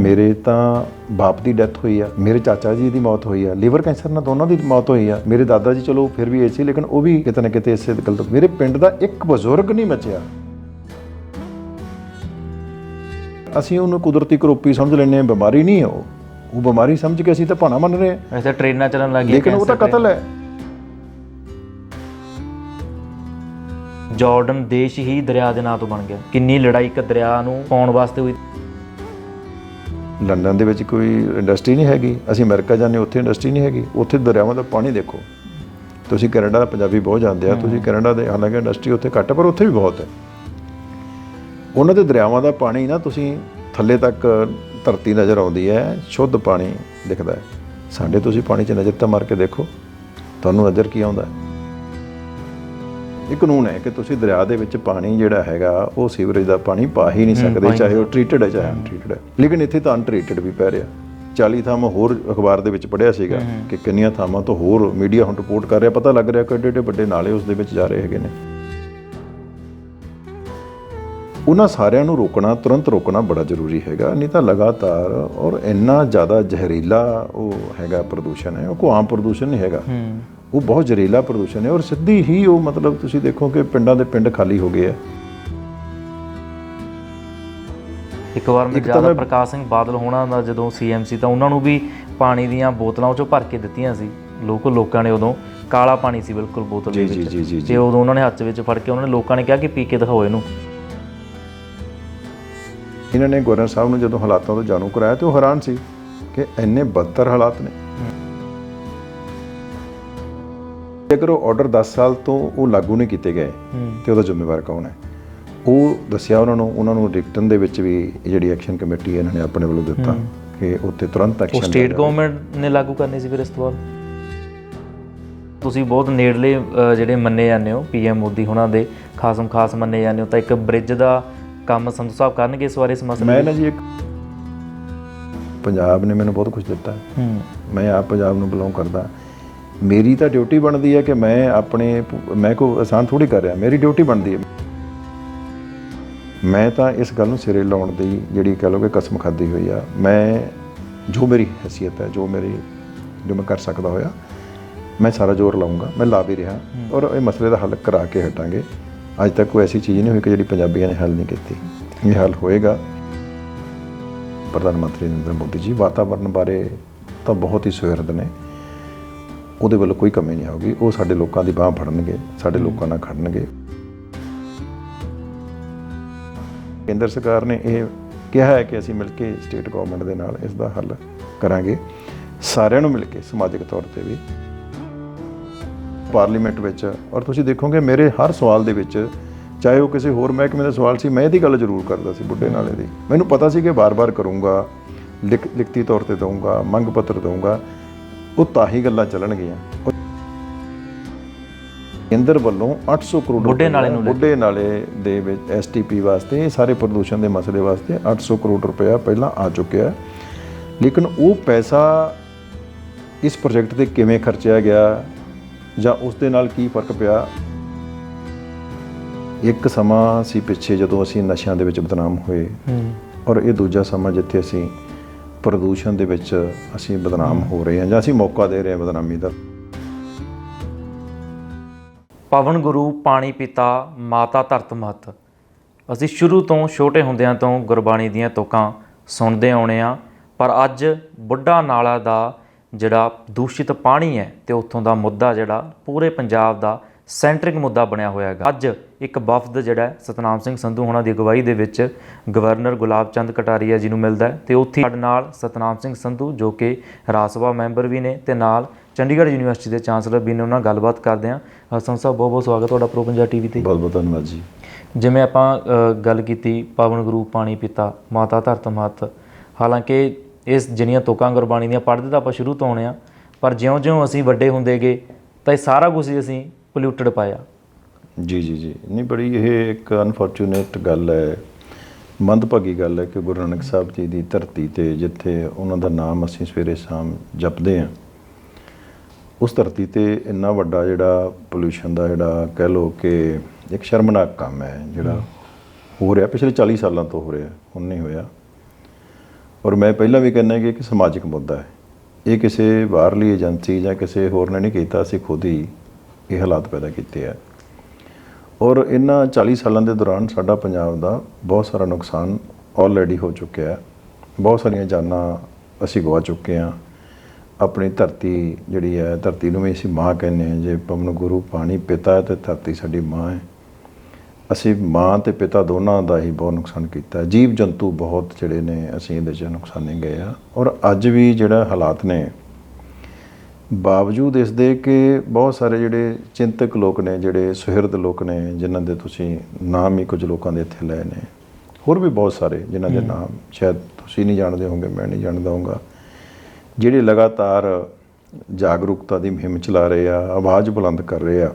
ਮੇਰੇ ਤਾਂ ਬਾਪ ਦੀ ਡੈਥ ਹੋਈ ਆ ਮੇਰੇ ਚਾਚਾ ਜੀ ਦੀ ਮੌਤ ਹੋਈ ਆ ਲੀਵਰ ਕੈਂਸਰ ਨਾਲ ਦੋਨਾਂ ਦੀ ਮੌਤ ਹੋਈ ਆ ਮੇਰੇ ਦਾਦਾ ਜੀ ਚਲੋ ਫਿਰ ਵੀ ਇਹ ਸੀ ਲੇਕਿਨ ਉਹ ਵੀ ਕਿਤੇ ਨਾ ਕਿਤੇ ਇਸੇ ਗੱਲ ਤੋਂ ਮੇਰੇ ਪਿੰਡ ਦਾ ਇੱਕ ਬਜ਼ੁਰਗ ਨਹੀਂ ਬਚਿਆ। ਅਸੀਂ ਉਹਨੂੰ ਕੁਦਰਤੀ ਕਰੋਪੀ ਸਮਝ ਲੈਂਦੇ ਹਾਂ ਬਿਮਾਰੀ ਨਹੀਂ ਹੈ ਉਹ। ਉਹ ਬਿਮਾਰੀ ਸਮਝ ਕੇ ਅਸੀਂ ਤਾਂ ਭਾਣਾ ਮੰਨ ਰਹੇ ਹਾਂ। ਵੈਸੇ ਟ੍ਰੇਨਾਂ ਚੱਲਣ ਲੱਗ ਗਈਆਂ ਲੇਕਿਨ ਉਹ ਤਾਂ। ਕਤਲ ਹੈ। ਜਾਰਡਨ ਦੇਸ਼ ਹੀ ਦਰਿਆ ਦੇ ਨਾਂ ਤੋਂ ਬਣ ਗਿਆ। ਕਿੰਨੀ ਲੜਾਈ ਇੱਕ ਦਰਿਆ ਨੂੰ ਪਾਉਣ ਵਾਸਤੇ ਹੋਈ। ਲੰਡਨ ਦੇ ਵਿੱਚ ਕੋਈ ਇੰਡਸਟਰੀ ਨਹੀਂ ਹੈਗੀ। ਅਸੀਂ ਅਮਰੀਕਾ ਜਾਂਦੇ ਉੱਥੇ ਇੰਡਸਟਰੀ ਨਹੀਂ ਹੈਗੀ। ਉੱਥੇ ਦਰਿਆਵਾਂ ਦਾ ਪਾਣੀ ਦੇਖੋ। ਤੁਸੀਂ ਕੈਨੇਡਾ ਦਾ ਪੰਜਾਬੀ ਬਹੁਤ ਜਾਂਦੇ ਆ। ਤੁਸੀਂ ਕੈਨੇਡਾ ਦੇ ਹਾਲਾਂਕਿ ਇੰਡਸਟਰੀ ਉੱਥੇ ਘੱਟ ਪਰ ਉੱਥੇ ਵੀ ਬਹੁਤ ਹੈ। ਉਹਨਾਂ ਦੇ ਦਰਿਆਵਾਂ ਦਾ ਪਾਣੀ ਨਾ ਤੁਸੀਂ ਥੱਲੇ ਤੱਕ ਧਰਤੀ ਨਜ਼ਰ ਆਉਂਦੀ ਹੈ ਸ਼ੁੱਧ ਪਾਣੀ ਦਿਖਦਾ ਹੈ। ਸਾਡੇ ਤੁਸੀਂ ਪਾਣੀ 'ਚ ਨਜ਼ਰ ਤਾਂ ਮਾਰ ਕੇ ਦੇਖੋ। ਤੁਹਾਨੂੰ ਨਜ਼ਰ ਕੀ ਆਉਂਦਾ ਹੈ? ਇਹ ਕਾਨੂੰਨ ਹੈ ਕਿ ਤੁਸੀਂ ਦਰਿਆ ਦੇ ਵਿੱਚ ਪਾਣੀ ਜਿਹੜਾ ਹੈਗਾ ਉਹ ਸੀਵਰੇਜ ਦਾ ਪਾਣੀ ਪਾ ਹੀ ਨਹੀਂ ਸਕਦੇ ਚਾਹੇ ਉਹ ਟ੍ਰੀਟਡ ਹੈ ਚਾਹੇ ਅਨਟ੍ਰੀਟਡ ਹੈ। ਲੇਕਿਨ ਇੱਥੇ ਤਾਂ ਅਨਟ੍ਰੀਟਡ ਵੀ ਪੈ ਰਿਹਾ। 40 ਥਾਵਾਂ ਹੋਰ ਅਖਬਾਰ ਦੇ ਵਿੱਚ ਪੜਿਆ ਸੀਗਾ ਕਿ ਕਿੰਨੀਆਂ ਥਾਵਾਂ ਤੋਂ ਹੋਰ ਮੀਡੀਆ ਹੁਣ ਰਿਪੋਰਟ ਕਰ ਰਿਹਾ ਪਤਾ ਲੱਗ ਰਿਹਾ ਕਿ ਏਡੇ ਵੱਡੇ ਨਾਲੇ ਉਸ ਦੇ ਵਿੱਚ ਜਾ ਰਹੇ ਹੈਗੇ ਨੇ। ਉਹਨਾਂ ਸਾਰਿਆਂ ਨੂੰ ਰੋਕਣਾ ਤੁਰੰਤ ਰੋਕਣਾ ਬੜਾ ਜ਼ਰੂਰੀ ਹੈਗਾ ਨਹੀਂ ਤਾਂ ਲਗਾਤਾਰ ਔਰ ਇੰਨਾ ਜ਼ਿਆਦਾ ਜ਼ਹਿਰੀਲਾ ਉਹ ਹੈਗਾ ਪ੍ਰਦੂਸ਼ਣ ਹੈ ਉਹ ਕੋਈ ਆਮ ਪ੍ਰਦੂਸ਼ਣ ਨਹੀਂ ਹੈਗਾ। ਉਹ ਬਹੁਤ ਜ਼ਹਿਰੀਲਾ ਪ੍ਰਦੂਸ਼ਣ ਹੈ ਔਰ ਸਿੱਧੀ ਹੀ ਉਹ ਮਤਲਬ ਤੁਸੀਂ ਦੇਖੋ ਕਿ ਪਿੰਡਾਂ ਦੇ ਪਿੰਡ ਖਾਲੀ ਹੋ ਗਏ ਆ। ਇੱਕ ਵਾਰ ਮੈਂ ਜ਼ਿਆਦਾ ਪ੍ਰਕਾਸ਼ ਸਿੰਘ ਬਾਦਲ ਹੋਣਾ ਦਾ ਜਦੋਂ ਸੀਐਮਸੀ ਤਾਂ ਉਹਨਾਂ ਨੂੰ ਵੀ ਪਾਣੀ ਦੀਆਂ ਬੋਤਲਾਂ ਉਹ ਚੋਂ ਭਰ ਕੇ ਦਿੱਤੀਆਂ ਸੀ। ਲੋਕ ਲੋਕਾਂ ਨੇ ਉਦੋਂ ਕਾਲਾ ਪਾਣੀ ਸੀ ਬਿਲਕੁਲ ਬੋਤਲ ਦੇ ਵਿੱਚ। ਤੇ ਉਦੋਂ ਉਹਨਾਂ ਨੇ ਹੱਥ ਵਿੱਚ ਫੜ ਕੇ ਉਹਨਾਂ ਨੇ ਲੋਕਾਂ ਨੇ ਕਿਹਾ ਕਿ ਪੀ ਕੇ ਦਿਖਾਓ ਇਹਨੂੰ। ਇਹਨਾਂ ਨੇ ਗਵਰਨਰ ਸਾਹਿਬ ਨੂੰ ਜਦੋਂ ਹਾਲਾਤਾਂ ਤੋਂ ਜਾਣੂ ਕਰਾਇਆ ਤੇ ਉਹ ਹੈਰਾਨ ਸੀ ਕਿ ਇੰਨੇ ਬਦਤਰ ਹਾਲਾਤ ਨੇ। ਜੇਕਰ ਉਹ ਆਰਡਰ 10 ਸਾਲ ਤੋਂ ਉਹ ਲਾਗੂ ਨਹੀਂ ਕੀਤੇ ਗਏ ਤੇ ਉਹਦਾ ਜ਼ਿੰਮੇਵਾਰ ਕੌਣ ਹੈ? ਉਹ ਦੱਸਿਆ ਉਹਨਾਂ ਨੂੰ ਉਹਨਾਂ ਨੂੰ ਰਿਟਨ ਦੇ ਵਿੱਚ ਵੀ ਜਿਹੜੀ ਐਕਸ਼ਨ ਕਮੇਟੀ ਇਹਨਾਂ ਨੇ ਆਪਣੇ ਵੱਲੋਂ ਦਿੱਤਾ ਕਿ ਉੱਥੇ ਤੁਰੰਤ ਉਹ ਐਕਸ਼ਨ ਸਟੇਟ ਗਵਰਨਮੈਂਟ ਨੇ ਲਾਗੂ ਕਰਨੀ ਸੀ ਫਿਰ ਇਸ ਤੋਂ ਬਾਅਦ? ਤੁਸੀਂ ਬਹੁਤ ਨੇੜਲੇ ਜਿਹੜੇ ਮੰਨੇ ਜਾਂਦੇ ਹੋ ਪੀਐਮ ਮੋਦੀ ਹੁਣਾਂ ਦੇ ਖਾਸਮ ਖਾਸ ਮੰਨੇ ਜਾਂਦੇ ਹੋ ਤਾਂ ਇੱਕ ਬ੍ਰਿਜ ਦਾ ਕੰਮ ਸੰਧੂ ਸਾਹਿਬ ਕਰਨਗੇ ਇਸ ਵਾਰ ਇਸ ਮਸਲੇ ਮੈਂ ਨਾ ਜੀ ਇੱਕ ਪੰਜਾਬ ਨੇ ਮੈਨੂੰ ਬਹੁਤ ਕੁਝ ਦਿੱਤਾ। ਮੈਂ ਆਪ ਪੰਜਾਬ ਨੂੰ ਬਿਲੋਂਗ ਕਰਦਾ। ਮੇਰੀ ਤਾਂ ਡਿਊਟੀ ਬਣਦੀ ਹੈ ਕਿ ਮੈਂ ਆਪਣੇ ਮੈਂ ਕੋਈ ਆਸਾਨ ਥੋੜੀ ਕਰ ਰਿਹਾ ਮੇਰੀ ਡਿਊਟੀ ਬਣਦੀ ਹੈ। ਮੈਂ ਤਾਂ ਇਸ ਗੱਲ ਨੂੰ ਸਿਰੇ ਲਾਉਣ ਦੀ ਜਿਹੜੀ ਕਹ ਲਓ ਕਿ ਕਸਮ ਖਾਦੀ ਹੋਈ ਆ। ਮੈਂ ਜੋ ਮੇਰੀ ਹੈਸੀਅਤ ਹੈ ਜੋ ਮੇਰੀ ਜੋ ਮੈਂ ਕਰ ਸਕਦਾ ਹੋਇਆ ਮੈਂ ਸਾਰਾ ਜ਼ੋਰ ਲਾਉਂਗਾ ਮੈਂ ਲਾ ਵੀ ਰਿਹਾ ਔਰ ਇਹ ਮਸਲੇ ਦਾ ਹੱਲ ਕਰਾ ਕੇ ਹਟਾਂਗੇ। ਅੱਜ ਤੱਕ ਕੋਈ ਐਸੀ ਚੀਜ਼ ਨਹੀਂ ਹੋਈ ਕਿ ਜਿਹੜੀ ਪੰਜਾਬੀਆਂ ਨੇ ਹੱਲ ਨਹੀਂ ਕੀਤੀ। ਇਹ ਹੱਲ ਹੋਏਗਾ। ਪ੍ਰਧਾਨ ਮੰਤਰੀ ਨਰਿੰਦਰ ਮੋਦੀ ਜੀ ਵਾਤਾਵਰਣ ਬਾਰੇ ਤਾਂ ਬਹੁਤ ਹੀ ਸੁਹਿਰਦ ਨੇ। ਉਹਦੇ ਵੱਲੋਂ ਕੋਈ ਕਮੀ ਨਹੀਂ ਆਊਗੀ। ਉਹ ਸਾਡੇ ਲੋਕਾਂ ਦੀ ਬਾਹ ਫੜਨਗੇ ਸਾਡੇ ਲੋਕਾਂ ਨਾਲ ਖੜਨਗੇ। ਕੇਂਦਰ ਸਰਕਾਰ ਨੇ ਇਹ ਕਿਹਾ ਹੈ ਕਿ ਅਸੀਂ ਮਿਲ ਕੇ ਸਟੇਟ ਗਵਰਨਮੈਂਟ ਦੇ ਨਾਲ ਇਸ ਦਾ ਹੱਲ ਕਰਾਂਗੇ। ਸਾਰਿਆਂ ਨੂੰ ਮਿਲ ਕੇ ਸਮਾਜਿਕ ਤੌਰ ਤੇ ਵੀ। ਪਾਰਲੀਮੈਂਟ ਵਿੱਚ ਔਰ ਤੁਸੀਂ ਦੇਖੋਗੇ ਮੇਰੇ ਹਰ ਸਵਾਲ ਦੇ ਵਿੱਚ ਚਾਹੇ ਉਹ ਕਿਸੇ ਹੋਰ ਮਹਿਕਮੇ ਦਾ ਸਵਾਲ ਸੀ ਮੈਂ ਇਹਦੀ ਗੱਲ ਜ਼ਰੂਰ ਕਰਦਾ ਸੀ ਬੁੱਢੇ ਨਾਲੇ ਦੀ। ਮੈਨੂੰ ਪਤਾ ਸੀ ਕਿ ਬਾਰ-ਬਾਰ ਕਰੂੰਗਾ ਲਿਖ ਲਿਖਤੀ ਤੌਰ ਤੇ ਦਊਂਗਾ ਮੰਗ ਪੱਤਰ ਦਊਂਗਾ। ਉਹ ਤਾਂ ਹੀ ਗੱਲਾਂ ਚੱਲਣਗੀਆਂ। ਕੇਂਦਰ ਵੱਲੋਂ 800 ਕਰੋੜ ਬੁੱਢੇ ਨਾਲੇ ਨੂੰ ਬੁੱਢੇ ਨਾਲੇ ਦੇ ਵਿੱਚ ਐਸਟੀਪੀ ਵਾਸਤੇ ਇਹ ਸਾਰੇ ਪ੍ਰਦੂਸ਼ਣ ਦੇ ਮਸਲੇ ਵਾਸਤੇ 800 ਕਰੋੜ ਰੁਪਇਆ ਪਹਿਲਾਂ ਆ ਚੁੱਕਿਆ। ਲੇਕਿਨ ਉਹ ਪੈਸਾ ਇਸ ਪ੍ਰੋਜੈਕਟ ਤੇ ਕਿਵੇਂ ਖਰਚਿਆ ਗਿਆ ਜਾਂ ਉਸ ਦੇ ਨਾਲ ਕੀ ਫ਼ਰਕ ਪਿਆ ਇੱਕ ਸਮਾਂ ਸੀ ਪਿੱਛੇ ਜਦੋਂ ਅਸੀਂ ਨਸ਼ਿਆਂ ਦੇ ਵਿੱਚ ਬਦਨਾਮ ਹੋਏ ਹੂੰ। ਔਰ ਇਹ ਦੂਜਾ ਸਮਾਂ ਜਿੱਥੇ ਅਸੀਂ ਪ੍ਰਦੂਸ਼ਣ ਦੇ ਵਿੱਚ ਅਸੀਂ ਬਦਨਾਮ ਹੋ ਰਹੇ ਹਾਂ ਜਾਂ ਅਸੀਂ ਮੌਕਾ ਦੇ ਰਹੇ ਹਾਂ ਬਦਨਾਮੀ ਦਾ। ਪਵਨ ਗੁਰੂ, ਪਾਣੀ ਪਿਤਾ, ਮਾਤਾ ਧਰਤ ਮਹਤ। ਅਸੀਂ ਸ਼ੁਰੂ ਤੋਂ ਛੋਟੇ ਹੁੰਦਿਆਂ ਤੋਂ ਗੁਰਬਾਣੀ ਦੀਆਂ ਤੁਕਾਂ ਸੁਣਦੇ ਆਉਣੇ ਆ ਪਰ ਅੱਜ ਬੁੱਢਾ ਨਾਲਾ ਦਾ ਜਿਹੜਾ ਦੂਸ਼ਿਤ ਪਾਣੀ ਹੈ ਤੇ ਉੱਥੋਂ ਦਾ ਮੁੱਦਾ ਜਿਹੜਾ ਪੂਰੇ ਪੰਜਾਬ ਦਾ ਸੈਂਟਰਿਕ ਮੁੱਦਾ ਬਣਿਆ ਹੋਇਆ ਹੈਗਾ। ਅੱਜ ਇੱਕ ਵਫਦ ਜਿਹੜਾ ਸਤਨਾਮ ਸਿੰਘ ਸੰਧੂ ਹੋਣਾ ਦੀ ਅਗਵਾਈ ਦੇ ਵਿੱਚ ਗਵਰਨਰ ਗੁਲਾਬ ਚੰਦ ਕਟਾਰੀਆ ਜੀ ਨੂੰ ਮਿਲਦਾ ਹੈ ਤੇ ਉੱਥੇ ਸਾਡੇ ਨਾਲ ਸਤਨਾਮ ਸਿੰਘ ਸੰਧੂ ਜੋ ਕਿ ਰਾਜ ਸਭਾ ਮੈਂਬਰ ਵੀ ਨੇ ਤੇ ਨਾਲ ਚੰਡੀਗੜ੍ਹ ਯੂਨੀਵਰਸਿਟੀ ਦੇ ਚਾਂਸਲਰ ਵੀ ਨੇ ਉਹਨਾਂ ਨਾਲ ਗੱਲਬਾਤ ਕਰਦੇ ਹਸਨ ਸਾਹਿਬ ਬਹੁਤ ਬਹੁਤ ਸਵਾਗਤ ਤੁਹਾਡਾ ਪ੍ਰੋ ਪੰਜਾਬ ਟੀਵੀ ਤੇ। ਬਹੁਤ ਬਹੁਤ ਧੰਨਵਾਦ ਜੀ। ਜਿਵੇਂ ਆਪਾਂ ਗੱਲ ਕੀਤੀ ਪਾਵਨ ਗੁਰੂ ਪਾਣੀ ਪਿਤਾ ਮਾਤਾ ਧਰਤ ਮਹਤ। ਹਾਲਾਂਕਿ ਇਸ ਜਿਹੜੀਆਂ ਤੋਕਾਂ ਗੁਰਬਾਣੀ ਦੀਆਂ ਪੜ੍ਹਦੇ ਤਾਂ ਆਪਾਂ ਸ਼ੁਰੂ ਤੋਂ ਆਉਣੇ ਆ ਪਰ ਜਿਉਂ-ਜਿਉਂ ਅਸੀਂ ਵੱਡੇ ਹੁੰਦੇ ਗਏ ਤਾਂ ਇਹ ਸਾਰਾ ਕੁਝ ਅਸੀਂ ਪੋਲਿਊਟਡ ਪਾਇਆ। ਜੀ ਜੀ ਜੀ। ਨਹੀਂ ਬੜੀ ਇਹ ਇੱਕ ਅਨਫੋਰਚੂਨੇਟ ਗੱਲ ਹੈ। ਮੰਦਭਾਗੀ ਗੱਲ ਹੈ ਕਿ ਗੁਰੂ ਨਾਨਕ ਸਾਹਿਬ ਜੀ ਦੀ ਧਰਤੀ ਤੇ ਜਿੱਥੇ ਉਹਨਾਂ ਦਾ ਨਾਮ ਅਸੀਂ ਸਵੇਰੇ ਸ਼ਾਮ ਜਪਦੇ ਹਾਂ ਉਸ ਧਰਤੀ ਤੇ ਇੰਨਾ ਵੱਡਾ ਜਿਹੜਾ ਪੋਲੂਸ਼ਨ ਦਾ ਜਿਹੜਾ ਕਹਿ ਲੋ ਕਿ ਇੱਕ ਸ਼ਰਮਨਾਕ ਕੰਮ ਹੈ ਜਿਹੜਾ ਹੋ ਰਿਹਾ। ਪਿਛਲੇ 40 ਸਾਲਾਂ ਤੋਂ ਹੋ ਰਿਹਾ ਹੁਣ ਨਹੀਂ ਹੋਇਆ। ਔਰ ਮੈਂ ਪਹਿਲਾਂ ਵੀ ਕਹਿੰਦਾ ਕਿ ਇੱਕ ਸਮਾਜਿਕ ਮੁੱਦਾ ਹੈ। ਇਹ ਕਿਸੇ ਬਾਹਰਲੀ ਏਜੰਸੀ ਜਾਂ ਕਿਸੇ ਹੋਰ ਨੇ ਨਹੀਂ ਕੀਤਾ ਅਸੀਂ ਖੁਦ ਹੀ ਇਹ ਹਾਲਾਤ ਪੈਦਾ ਕੀਤੇ ਆ। ਔਰ ਇਹਨਾਂ 40 ਸਾਲਾਂ ਦੇ ਦੌਰਾਨ ਸਾਡਾ ਪੰਜਾਬ ਦਾ ਬਹੁਤ ਸਾਰਾ ਨੁਕਸਾਨ ਆਲਰੇਡੀ ਹੋ ਚੁੱਕਿਆ ਹੈ। ਬਹੁਤ ਸਾਰੀਆਂ ਜਾਨਾਂ ਅਸੀਂ ਗਵਾ ਚੁੱਕੇ ਹਾਂ। ਆਪਣੀ ਧਰਤੀ ਜਿਹੜੀ ਹੈ, ਧਰਤੀ ਨੂੰ ਵੀ ਅਸੀਂ ਮਾਂ ਕਹਿੰਦੇ ਹਾਂ। ਜੇ ਪਵਨ ਗੁਰੂ ਪਾਣੀ ਪਿਤਾ ਹੈ ਤੇ ਧਰਤੀ ਸਾਡੀ ਮਾਂ ਹੈ। ਅਸੀਂ ਮਾਂ ਤੇ ਪਿਤਾ ਦੋਨਾਂ ਦਾ ਹੀ ਬਹੁਤ ਨੁਕਸਾਨ ਕੀਤਾ ਜੀਵ ਜੰਤੂ ਬਹੁਤ ਜਿਹੜੇ ਨੇ, ਅਸੀਂ ਇਹਦੇ 'ਚ ਨੁਕਸਾਨੇ ਗਏ ਆ। ਔਰ ਅੱਜ ਵੀ ਜਿਹੜਾ ਹਾਲਾਤ ਨੇ ਬਾਵਜੂਦ ਇਸ ਦੇ ਕਿ ਬਹੁਤ ਸਾਰੇ ਜਿਹੜੇ ਚਿੰਤਕ ਲੋਕ ਨੇ ਜਿਹੜੇ ਸੁਹਿਰਦ ਲੋਕ ਨੇ ਜਿਨ੍ਹਾਂ ਦੇ ਤੁਸੀਂ ਨਾਮ ਹੀ ਕੁਝ ਲੋਕਾਂ ਦੇ ਇੱਥੇ ਲਏ ਨੇ ਹੋਰ ਵੀ ਬਹੁਤ ਸਾਰੇ ਜਿਨ੍ਹਾਂ ਦੇ ਨਾਮ ਸ਼ਾਇਦ ਤੁਸੀਂ ਨਹੀਂ ਜਾਣਦੇ ਹੋਵੋਗੇ ਮੈਂ ਨਹੀਂ ਜਾਣਦਾ ਹੋਊਗਾ ਜਿਹੜੇ ਲਗਾਤਾਰ ਜਾਗਰੂਕਤਾ ਦੀ ਮੁਹਿੰਮ ਚਲਾ ਰਹੇ ਆ ਆਵਾਜ਼ ਬੁਲੰਦ ਕਰ ਰਹੇ ਆ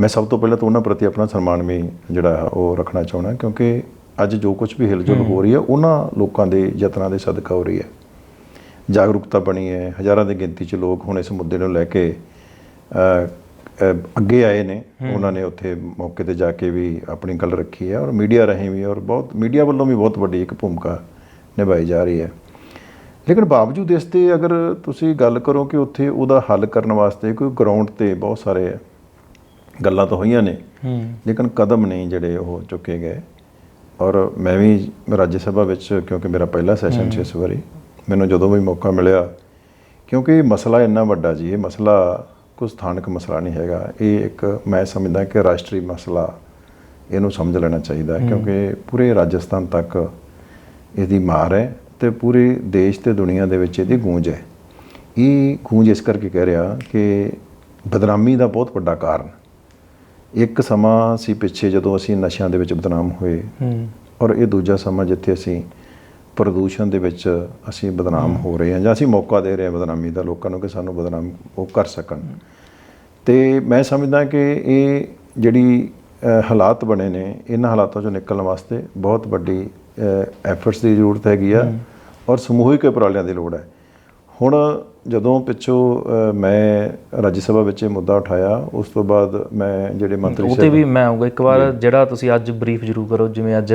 ਮੈਂ ਸਭ ਤੋਂ ਪਹਿਲਾਂ ਤਾਂ ਉਹਨਾਂ ਪ੍ਰਤੀ ਆਪਣਾ ਸਨਮਾਨ ਵੀ ਜਿਹੜਾ ਉਹ ਰੱਖਣਾ ਚਾਹੁੰਦਾ ਕਿਉਂਕਿ ਅੱਜ ਜੋ ਕੁਝ ਵੀ ਹਿਲਜੁਲ ਹੋ ਰਹੀ ਹੈ ਉਹਨਾਂ ਲੋਕਾਂ ਦੇ ਯਤਨਾਂ ਦੇ ਸਦਕਾ ਹੋ ਰਹੀ ਹੈ। ਜਾਗਰੂਕਤਾ ਬਣੀ ਹੈ ਹਜ਼ਾਰਾਂ ਦੀ ਗਿਣਤੀ 'ਚ ਲੋਕ ਹੁਣ ਇਸ ਮੁੱਦੇ ਨੂੰ ਲੈ ਕੇ ਅੱਗੇ ਆਏ ਨੇ। ਉਹਨਾਂ ਨੇ ਉੱਥੇ ਮੌਕੇ ਤੇ ਜਾ ਕੇ ਵੀ ਆਪਣੀ ਗੱਲ ਰੱਖੀ ਹੈ ਔਰ ਮੀਡੀਆ ਰਾਹੀਂ ਵੀ ਔਰ ਬਹੁਤ ਮੀਡੀਆ ਵੱਲੋਂ ਵੀ ਬਹੁਤ ਵੱਡੀ ਇੱਕ ਭੂਮਿਕਾ ਨਿਭਾਈ ਜਾ ਰਹੀ ਹੈ। ਲੇਕਿਨ ਬਾਵਜੂਦ ਇਸ ਤੇ ਅਗਰ ਤੁਸੀਂ ਗੱਲ ਕਰੋ ਕਿ ਉੱਥੇ ਉਹਦਾ ਹੱਲ ਕਰਨ ਵਾਸਤੇ ਕੋਈ ਗਰਾਊਂਡ ਤੇ ਬਹੁਤ ਸਾਰੇ ਗੱਲਾਂ ਤਾਂ ਹੋਈਆਂ ਨੇ ਲੇਕਿਨ ਕਦਮ ਨਹੀਂ ਜਿਹੜੇ ਉਹ ਚੁੱਕੇ ਗਏ। ਔਰ ਮੈਂ ਵੀ ਰਾਜ ਸਭਾ ਵਿੱਚ ਕਿਉਂਕਿ ਮੇਰਾ ਪਹਿਲਾ ਸੈਸ਼ਨ ਸੀ ਇਸ ਵਾਰੀ ਮੈਨੂੰ ਜਦੋਂ ਵੀ ਮੌਕਾ ਮਿਲਿਆ ਕਿਉਂਕਿ ਇਹ ਮਸਲਾ ਇੰਨਾ ਵੱਡਾ ਜੀ ਇਹ ਮਸਲਾ ਕੋਈ ਸਥਾਨਕ ਮਸਲਾ ਨਹੀਂ ਹੈਗਾ। ਇਹ ਇੱਕ ਮੈਂ ਸਮਝਦਾ ਕਿ ਰਾਸ਼ਟਰੀ ਮਸਲਾ ਇਹਨੂੰ ਸਮਝ ਲੈਣਾ ਚਾਹੀਦਾ ਹੈ ਕਿਉਂਕਿ ਪੂਰੇ ਰਾਜਸਥਾਨ ਤੱਕ ਇਹਦੀ ਮਾਰ ਹੈ ਤੇ ਪੂਰੇ ਦੇਸ਼ ਤੇ ਦੁਨੀਆ ਦੇ ਵਿੱਚ ਇਹਦੀ ਗੂੰਜ ਹੈ। ਇਹ ਗੂੰਜ ਇਸ ਕਰਕੇ ਕਹਿ ਰਿਹਾ ਕਿ ਬਦਨਾਮੀ ਦਾ ਬਹੁਤ ਵੱਡਾ ਕਾਰਨ। ਇੱਕ ਸਮਾਂ ਸੀ ਪਿੱਛੇ ਜਦੋਂ ਅਸੀਂ ਨਸ਼ਿਆਂ ਦੇ ਵਿੱਚ ਬਦਨਾਮ ਹੋਏ ਔਰ ਇਹ ਦੂਜਾ ਸਮਾਂ ਜਿੱਥੇ ਅਸੀਂ ਪ੍ਰਦੂਸ਼ਣ ਦੇ ਵਿੱਚ ਅਸੀਂ ਬਦਨਾਮ ਹੋ ਰਹੇ ਹਾਂ ਜਾਂ ਅਸੀਂ ਮੌਕਾ ਦੇ ਰਹੇ ਹਾਂ ਬਦਨਾਮੀ ਦਾ ਲੋਕਾਂ ਨੂੰ ਕਿ ਸਾਨੂੰ ਬਦਨਾਮ ਉਹ ਕਰ ਸਕਣ। ਤੇ ਮੈਂ ਸਮਝਦਾ ਕਿ ਇਹ ਜਿਹੜੀ ਹਾਲਾਤ ਬਣੇ ਨੇ ਇਹਨਾਂ ਹਾਲਾਤਾਂ ਚੋਂ ਨਿਕਲਣ ਵਾਸਤੇ ਬਹੁਤ ਵੱਡੀ ਐਫਰਟਸ ਦੀ ਜ਼ਰੂਰਤ ਹੈਗੀ ਆ ਔਰ ਸਮੂਹਿਕ ਉਪਰਾਲਿਆਂ ਦੀ ਲੋੜ ਹੈ। ਹੁਣ ਜਦੋਂ ਪਿੱਛੋਂ ਮੈਂ ਰਾਜ ਸਭਾ ਵਿੱਚ ਇਹ ਮੁੱਦਾ ਉਠਾਇਆ ਉਸ ਤੋਂ ਬਾਅਦ ਮੈਂ ਜਿਹੜੇ ਮੰਤਰੀ ਉਹ ਤੇ ਵੀ ਮੈਂ ਆਉਂਗਾ ਇੱਕ ਵਾਰ ਜਿਹੜਾ ਤੁਸੀਂ ਅੱਜ ਬਰੀਫ ਜ਼ਰੂਰ ਕਰੋ ਜਿਵੇਂ ਅੱਜ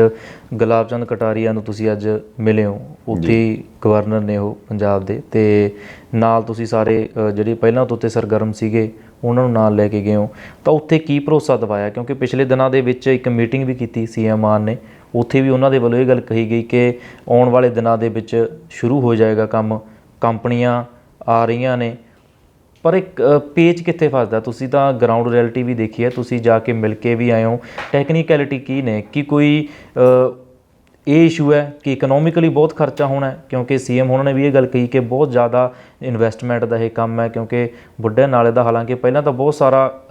ਗੁਲਾਬ ਚੰਦ ਕਟਾਰੀਆ ਨੂੰ ਤੁਸੀਂ ਅੱਜ ਮਿਲੇ ਹੋ ਉੱਥੇ ਗਵਰਨਰ ਨੇ ਉਹ ਪੰਜਾਬ ਦੇ ਤੇ ਨਾਲ ਤੁਸੀਂ ਸਾਰੇ ਜਿਹੜੇ ਪਹਿਲਾਂ ਤੋਂ ਉੱਤੇ ਸਰਗਰਮ ਸੀਗੇ ਉਹਨਾਂ ਨੂੰ ਨਾਲ ਲੈ ਕੇ ਗਏ ਹੋ। ਤਾਂ ਉੱਥੇ ਕੀ ਭਰੋਸਾ ਦਿਵਾਇਆ? ਕਿਉਂਕਿ ਪਿਛਲੇ ਦਿਨਾਂ ਦੇ ਵਿੱਚ ਇੱਕ ਮੀਟਿੰਗ ਵੀ ਕੀਤੀ ਸੀਐਮ ਮਾਨ ਨੇ ਉੱਥੇ ਵੀ ਉਹਨਾਂ ਦੇ ਵੱਲੋਂ ਇਹ ਗੱਲ ਕਹੀ ਗਈ ਕਿ ਆਉਣ ਵਾਲੇ ਦਿਨਾਂ ਦੇ ਵਿੱਚ ਸ਼ੁਰੂ ਹੋ ਜਾਏਗਾ ਕੰਮ। ਕੰਪਨੀਆਂ ਆ ਰਹੀਆਂ ਨੇ। ਪਰ ਇੱਕ ਪੇਜ ਕਿੱਥੇ ਫਸਦਾ? ਤੁਸੀਂ ਤਾਂ ਗਰਾਊਂਡ ਰਿਐਲਿਟੀ ਵੀ ਦੇਖੀ ਹੈ, ਤੁਸੀਂ ਜਾ ਕੇ ਮਿਲ ਕੇ ਵੀ ਆਏ ਹੋ। ਟੈਕਨੀਕੈਲਿਟੀ ਕੀ ਨੇ? ਕਿ ਕੋਈ ਇਹ ਇਸ਼ੂ ਹੈ ਕਿ ਇਕਨੋਮਿਕਲੀ ਬਹੁਤ ਖਰਚਾ ਹੋਣਾ ਹੈ? ਕਿਉਂਕਿ ਸੀਐਮ ਉਹਨਾਂ ਨੇ ਵੀ ਇਹ ਗੱਲ ਕਹੀ ਕਿ ਬਹੁਤ ਜ਼ਿਆਦਾ ਇਨਵੈਸਟਮੈਂਟ ਦਾ ਇਹ ਕੰਮ ਹੈ, ਕਿਉਂਕਿ ਬੁੱਢੇ ਨਾਲੇ ਦਾ ਹਾਲਾਂਕਿ ਪਹਿਲਾਂ ਤਾਂ ਬਹੁਤ ਸਾਰਾ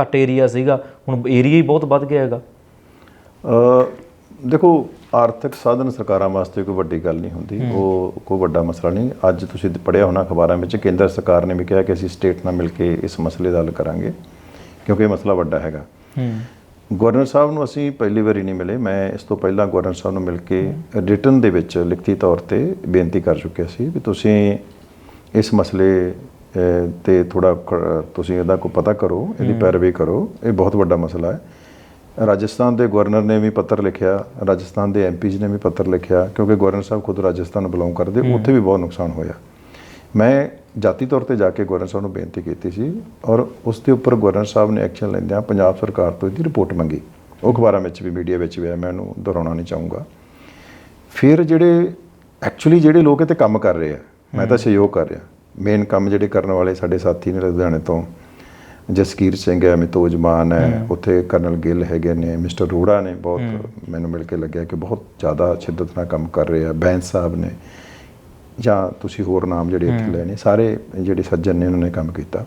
ਘੱਟ ਏਰੀਆ ਸੀਗਾ, ਹੁਣ ਏਰੀਆ ਹੀ ਬਹੁਤ ਵੱਧ ਗਿਆ ਹੈਗਾ। ਦੇਖੋ ਆਰਥਿਕ ਸਾਧਨ ਸਰਕਾਰਾਂ ਵਾਸਤੇ ਕੋਈ ਵੱਡੀ ਗੱਲ ਨਹੀਂ ਹੁੰਦੀ ਉਹ ਕੋਈ ਵੱਡਾ ਮਸਲਾ ਨਹੀਂ। ਅੱਜ ਤੁਸੀਂ ਪੜ੍ਹਿਆ ਹੋਣਾ ਅਖਬਾਰਾਂ ਵਿੱਚ ਕੇਂਦਰ ਸਰਕਾਰ ਨੇ ਵੀ ਕਿਹਾ ਕਿ ਅਸੀਂ ਸਟੇਟ ਨਾਲ ਮਿਲ ਕੇ ਇਸ ਮਸਲੇ ਦਾ ਹੱਲ ਕਰਾਂਗੇ ਕਿਉਂਕਿ ਇਹ ਮਸਲਾ ਵੱਡਾ ਹੈਗਾ। ਗਵਰਨਰ ਸਾਹਿਬ ਨੂੰ ਅਸੀਂ ਪਹਿਲੀ ਵਾਰੀ ਨਹੀਂ ਮਿਲੇ ਮੈਂ ਇਸ ਤੋਂ ਪਹਿਲਾਂ ਗਵਰਨਰ ਸਾਹਿਬ ਨੂੰ ਮਿਲ ਕੇ ਰਿਟਨ ਦੇ ਵਿੱਚ ਲਿਖਤੀ ਤੌਰ ਤੇ ਬੇਨਤੀ ਕਰ ਚੁੱਕਿਆ ਸੀ ਵੀ ਤੁਸੀਂ ਇਸ ਮਸਲੇ ਤੇ ਥੋੜਾ ਤੁਸੀਂ ਇਹਦਾ ਕੋਈ ਪਤਾ ਕਰੋ ਇਹਦੀ ਪੈਰਵੀ ਕਰੋ ਇਹ ਬਹੁਤ ਵੱਡਾ ਮਸਲਾ ਹੈ। ਰਾਜਸਥਾਨ ਦੇ ਗਵਰਨਰ ਨੇ ਵੀ ਪੱਤਰ ਲਿਖਿਆ ਰਾਜਸਥਾਨ ਦੇ ਐਮਪੀਜ਼ ਨੇ ਵੀ ਪੱਤਰ ਲਿਖਿਆ ਕਿਉਂਕਿ ਗਵਰਨਰ ਸਾਹਿਬ ਖੁਦ ਰਾਜਸਥਾਨ ਨੂੰ ਬਿਲੋਂਗ ਕਰਦੇ ਉੱਥੇ ਵੀ ਬਹੁਤ ਨੁਕਸਾਨ ਹੋਇਆ। ਮੈਂ ਜਾਤੀ ਤੌਰ ਤੇ ਜਾ ਕੇ ਗਵਰਨਰ ਸਾਹਿਬ ਨੂੰ ਬੇਨਤੀ ਕੀਤੀ ਸੀ ਔਰ ਉਸ ਦੇ ਉੱਪਰ ਗਵਰਨਰ ਸਾਹਿਬ ਨੇ ਐਕਸ਼ਨ ਲੈਂਦਿਆਂ ਪੰਜਾਬ ਸਰਕਾਰ ਤੋਂ ਇਹਦੀ ਰਿਪੋਰਟ ਮੰਗੀ। ਉਹ ਅਖਬਾਰਾਂ ਵਿੱਚ ਵੀ ਮੀਡੀਆ ਵਿੱਚ ਵੀ ਆਇਆ ਮੈਂ ਉਹਨੂੰ ਦੁਹਰਾਉਣਾ ਨਹੀਂ ਚਾਹੂੰਗਾ। ਫਿਰ ਜਿਹੜੇ ਐਕਚੁਅਲੀ ਜਿਹੜੇ ਲੋਕ ਇਹ ਤੇ ਕੰਮ ਕਰ ਰਹੇ ਆ ਮੈਂ ਤਾਂ ਸਹਿਯੋਗ ਕਰ ਰਿਹਾ। ਮੇਨ ਕੰਮ ਜਿਹੜੇ ਕਰਨ ਵਾਲੇ ਸਾਡੇ ਸਾਥੀ ਨੇ ਲੁਧਿਆਣੇ ਤੋਂ ਜਸਕੀਰ ਸਿੰਘ ਹੈ ਮਿਤੋਜ ਮਾਨ ਹੈ ਉੱਥੇ ਕਰਨਲ ਗਿੱਲ ਹੈਗੇ ਨੇ ਮਿਸਟਰ ਰੋੜਾ ਨੇ ਬਹੁਤ ਮੈਨੂੰ ਮਿਲ ਕੇ ਲੱਗਿਆ ਕਿ ਬਹੁਤ ਜ਼ਿਆਦਾ ਸ਼ਿੱਦਤ ਨਾਲ ਕੰਮ ਕਰ ਰਹੇ ਆ ਬੈਂਸ ਸਾਹਿਬ ਨੇ ਜਾਂ ਤੁਸੀਂ ਹੋਰ ਨਾਮ ਜਿਹੜੇ ਇੱਥੇ ਨੇ ਸਾਰੇ ਜਿਹੜੇ ਸੱਜਣ ਨੇ ਉਹਨਾਂ ਨੇ ਕੰਮ ਕੀਤਾ।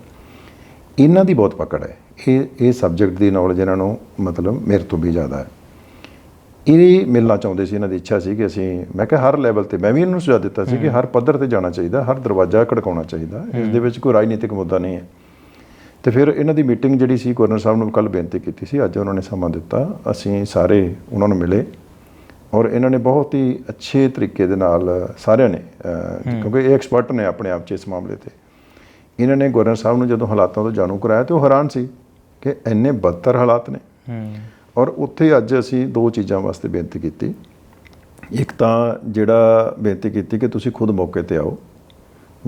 ਇਹਨਾਂ ਦੀ ਬਹੁਤ ਪਕੜ ਹੈ। ਇਹ ਇਹ ਸਬਜੈਕਟ ਦੀ ਨੌਲੇਜ ਇਹਨਾਂ ਨੂੰ ਮਤਲਬ ਮੇਰੇ ਤੋਂ ਵੀ ਜ਼ਿਆਦਾ ਹੈ। ਇਹ ਮਿਲਣਾ ਚਾਹੁੰਦੇ ਸੀ ਇਹਨਾਂ ਦੀ ਇੱਛਾ ਸੀ ਕਿ ਅਸੀਂ ਮੈਂ ਕਿਹਾ ਹਰ ਲੈਵਲ ਤੇ ਮੈਂ ਵੀ ਇਹਨਾਂ ਨੂੰ ਸੁਝਾਅ ਦਿੱਤਾ ਸੀ ਕਿ ਹਰ ਪੱਧਰ ਤੇ ਜਾਣਾ ਚਾਹੀਦਾ ਹਰ ਦਰਵਾਜ਼ਾ ਖੜਕਾਉਣਾ ਚਾਹੀਦਾ ਇਸ ਦੇ ਵਿੱਚ ਕੋਈ ਰਾਜਨੀਤਿਕ ਮੁੱਦਾ ਨਹੀਂ ਹੈ। ਤੇ ਫਿਰ ਇਹਨਾਂ ਦੀ ਮੀਟਿੰਗ ਜਿਹੜੀ ਸੀ ਗਵਰਨਰ ਸਾਹਿਬ ਨੂੰ ਕੱਲ ਬੇਨਤੀ ਕੀਤੀ ਸੀ ਅੱਜ ਉਹਨਾਂ ਨੇ ਸਮਾਂ ਦਿੱਤਾ। ਅਸੀਂ ਸਾਰੇ ਉਹਨਾਂ ਨੂੰ ਮਿਲੇ ਔਰ ਇਹਨਾਂ ਨੇ ਬਹੁਤ ਹੀ ਅੱਛੇ ਤਰੀਕੇ ਦੇ ਨਾਲ ਸਾਰਿਆਂ ਨੇ ਕਿਉਂਕਿ ਇਹ ਐਕਸਪਰਟ ਨੇ ਆਪਣੇ ਆਪ 'ਚ ਇਸ ਮਾਮਲੇ ਤੇ। ਇਹਨਾਂ ਨੇ ਗਵਰਨਰ ਸਾਹਿਬ ਨੂੰ ਜਦੋਂ ਹਾਲਾਤਾਂ ਤੋਂ ਜਾਣੂ ਕਰਾਇਆ ਤੇ ਉਹ ਹੈਰਾਨ ਸੀ ਕਿ ਇੰਨੇ ਬਦਤਰ ਹਾਲਾਤ ਨੇ। ਔਰ ਉੱਥੇ ਅੱਜ ਅਸੀਂ ਦੋ ਚੀਜ਼ਾਂ ਵਾਸਤੇ ਬੇਨਤੀ ਕੀਤੀ। ਇੱਕ ਤਾਂ ਜਿਹੜਾ ਬੇਨਤੀ ਕੀਤੀ ਕਿ ਤੁਸੀਂ ਖੁਦ ਮੌਕੇ ਤੇ ਆਓ।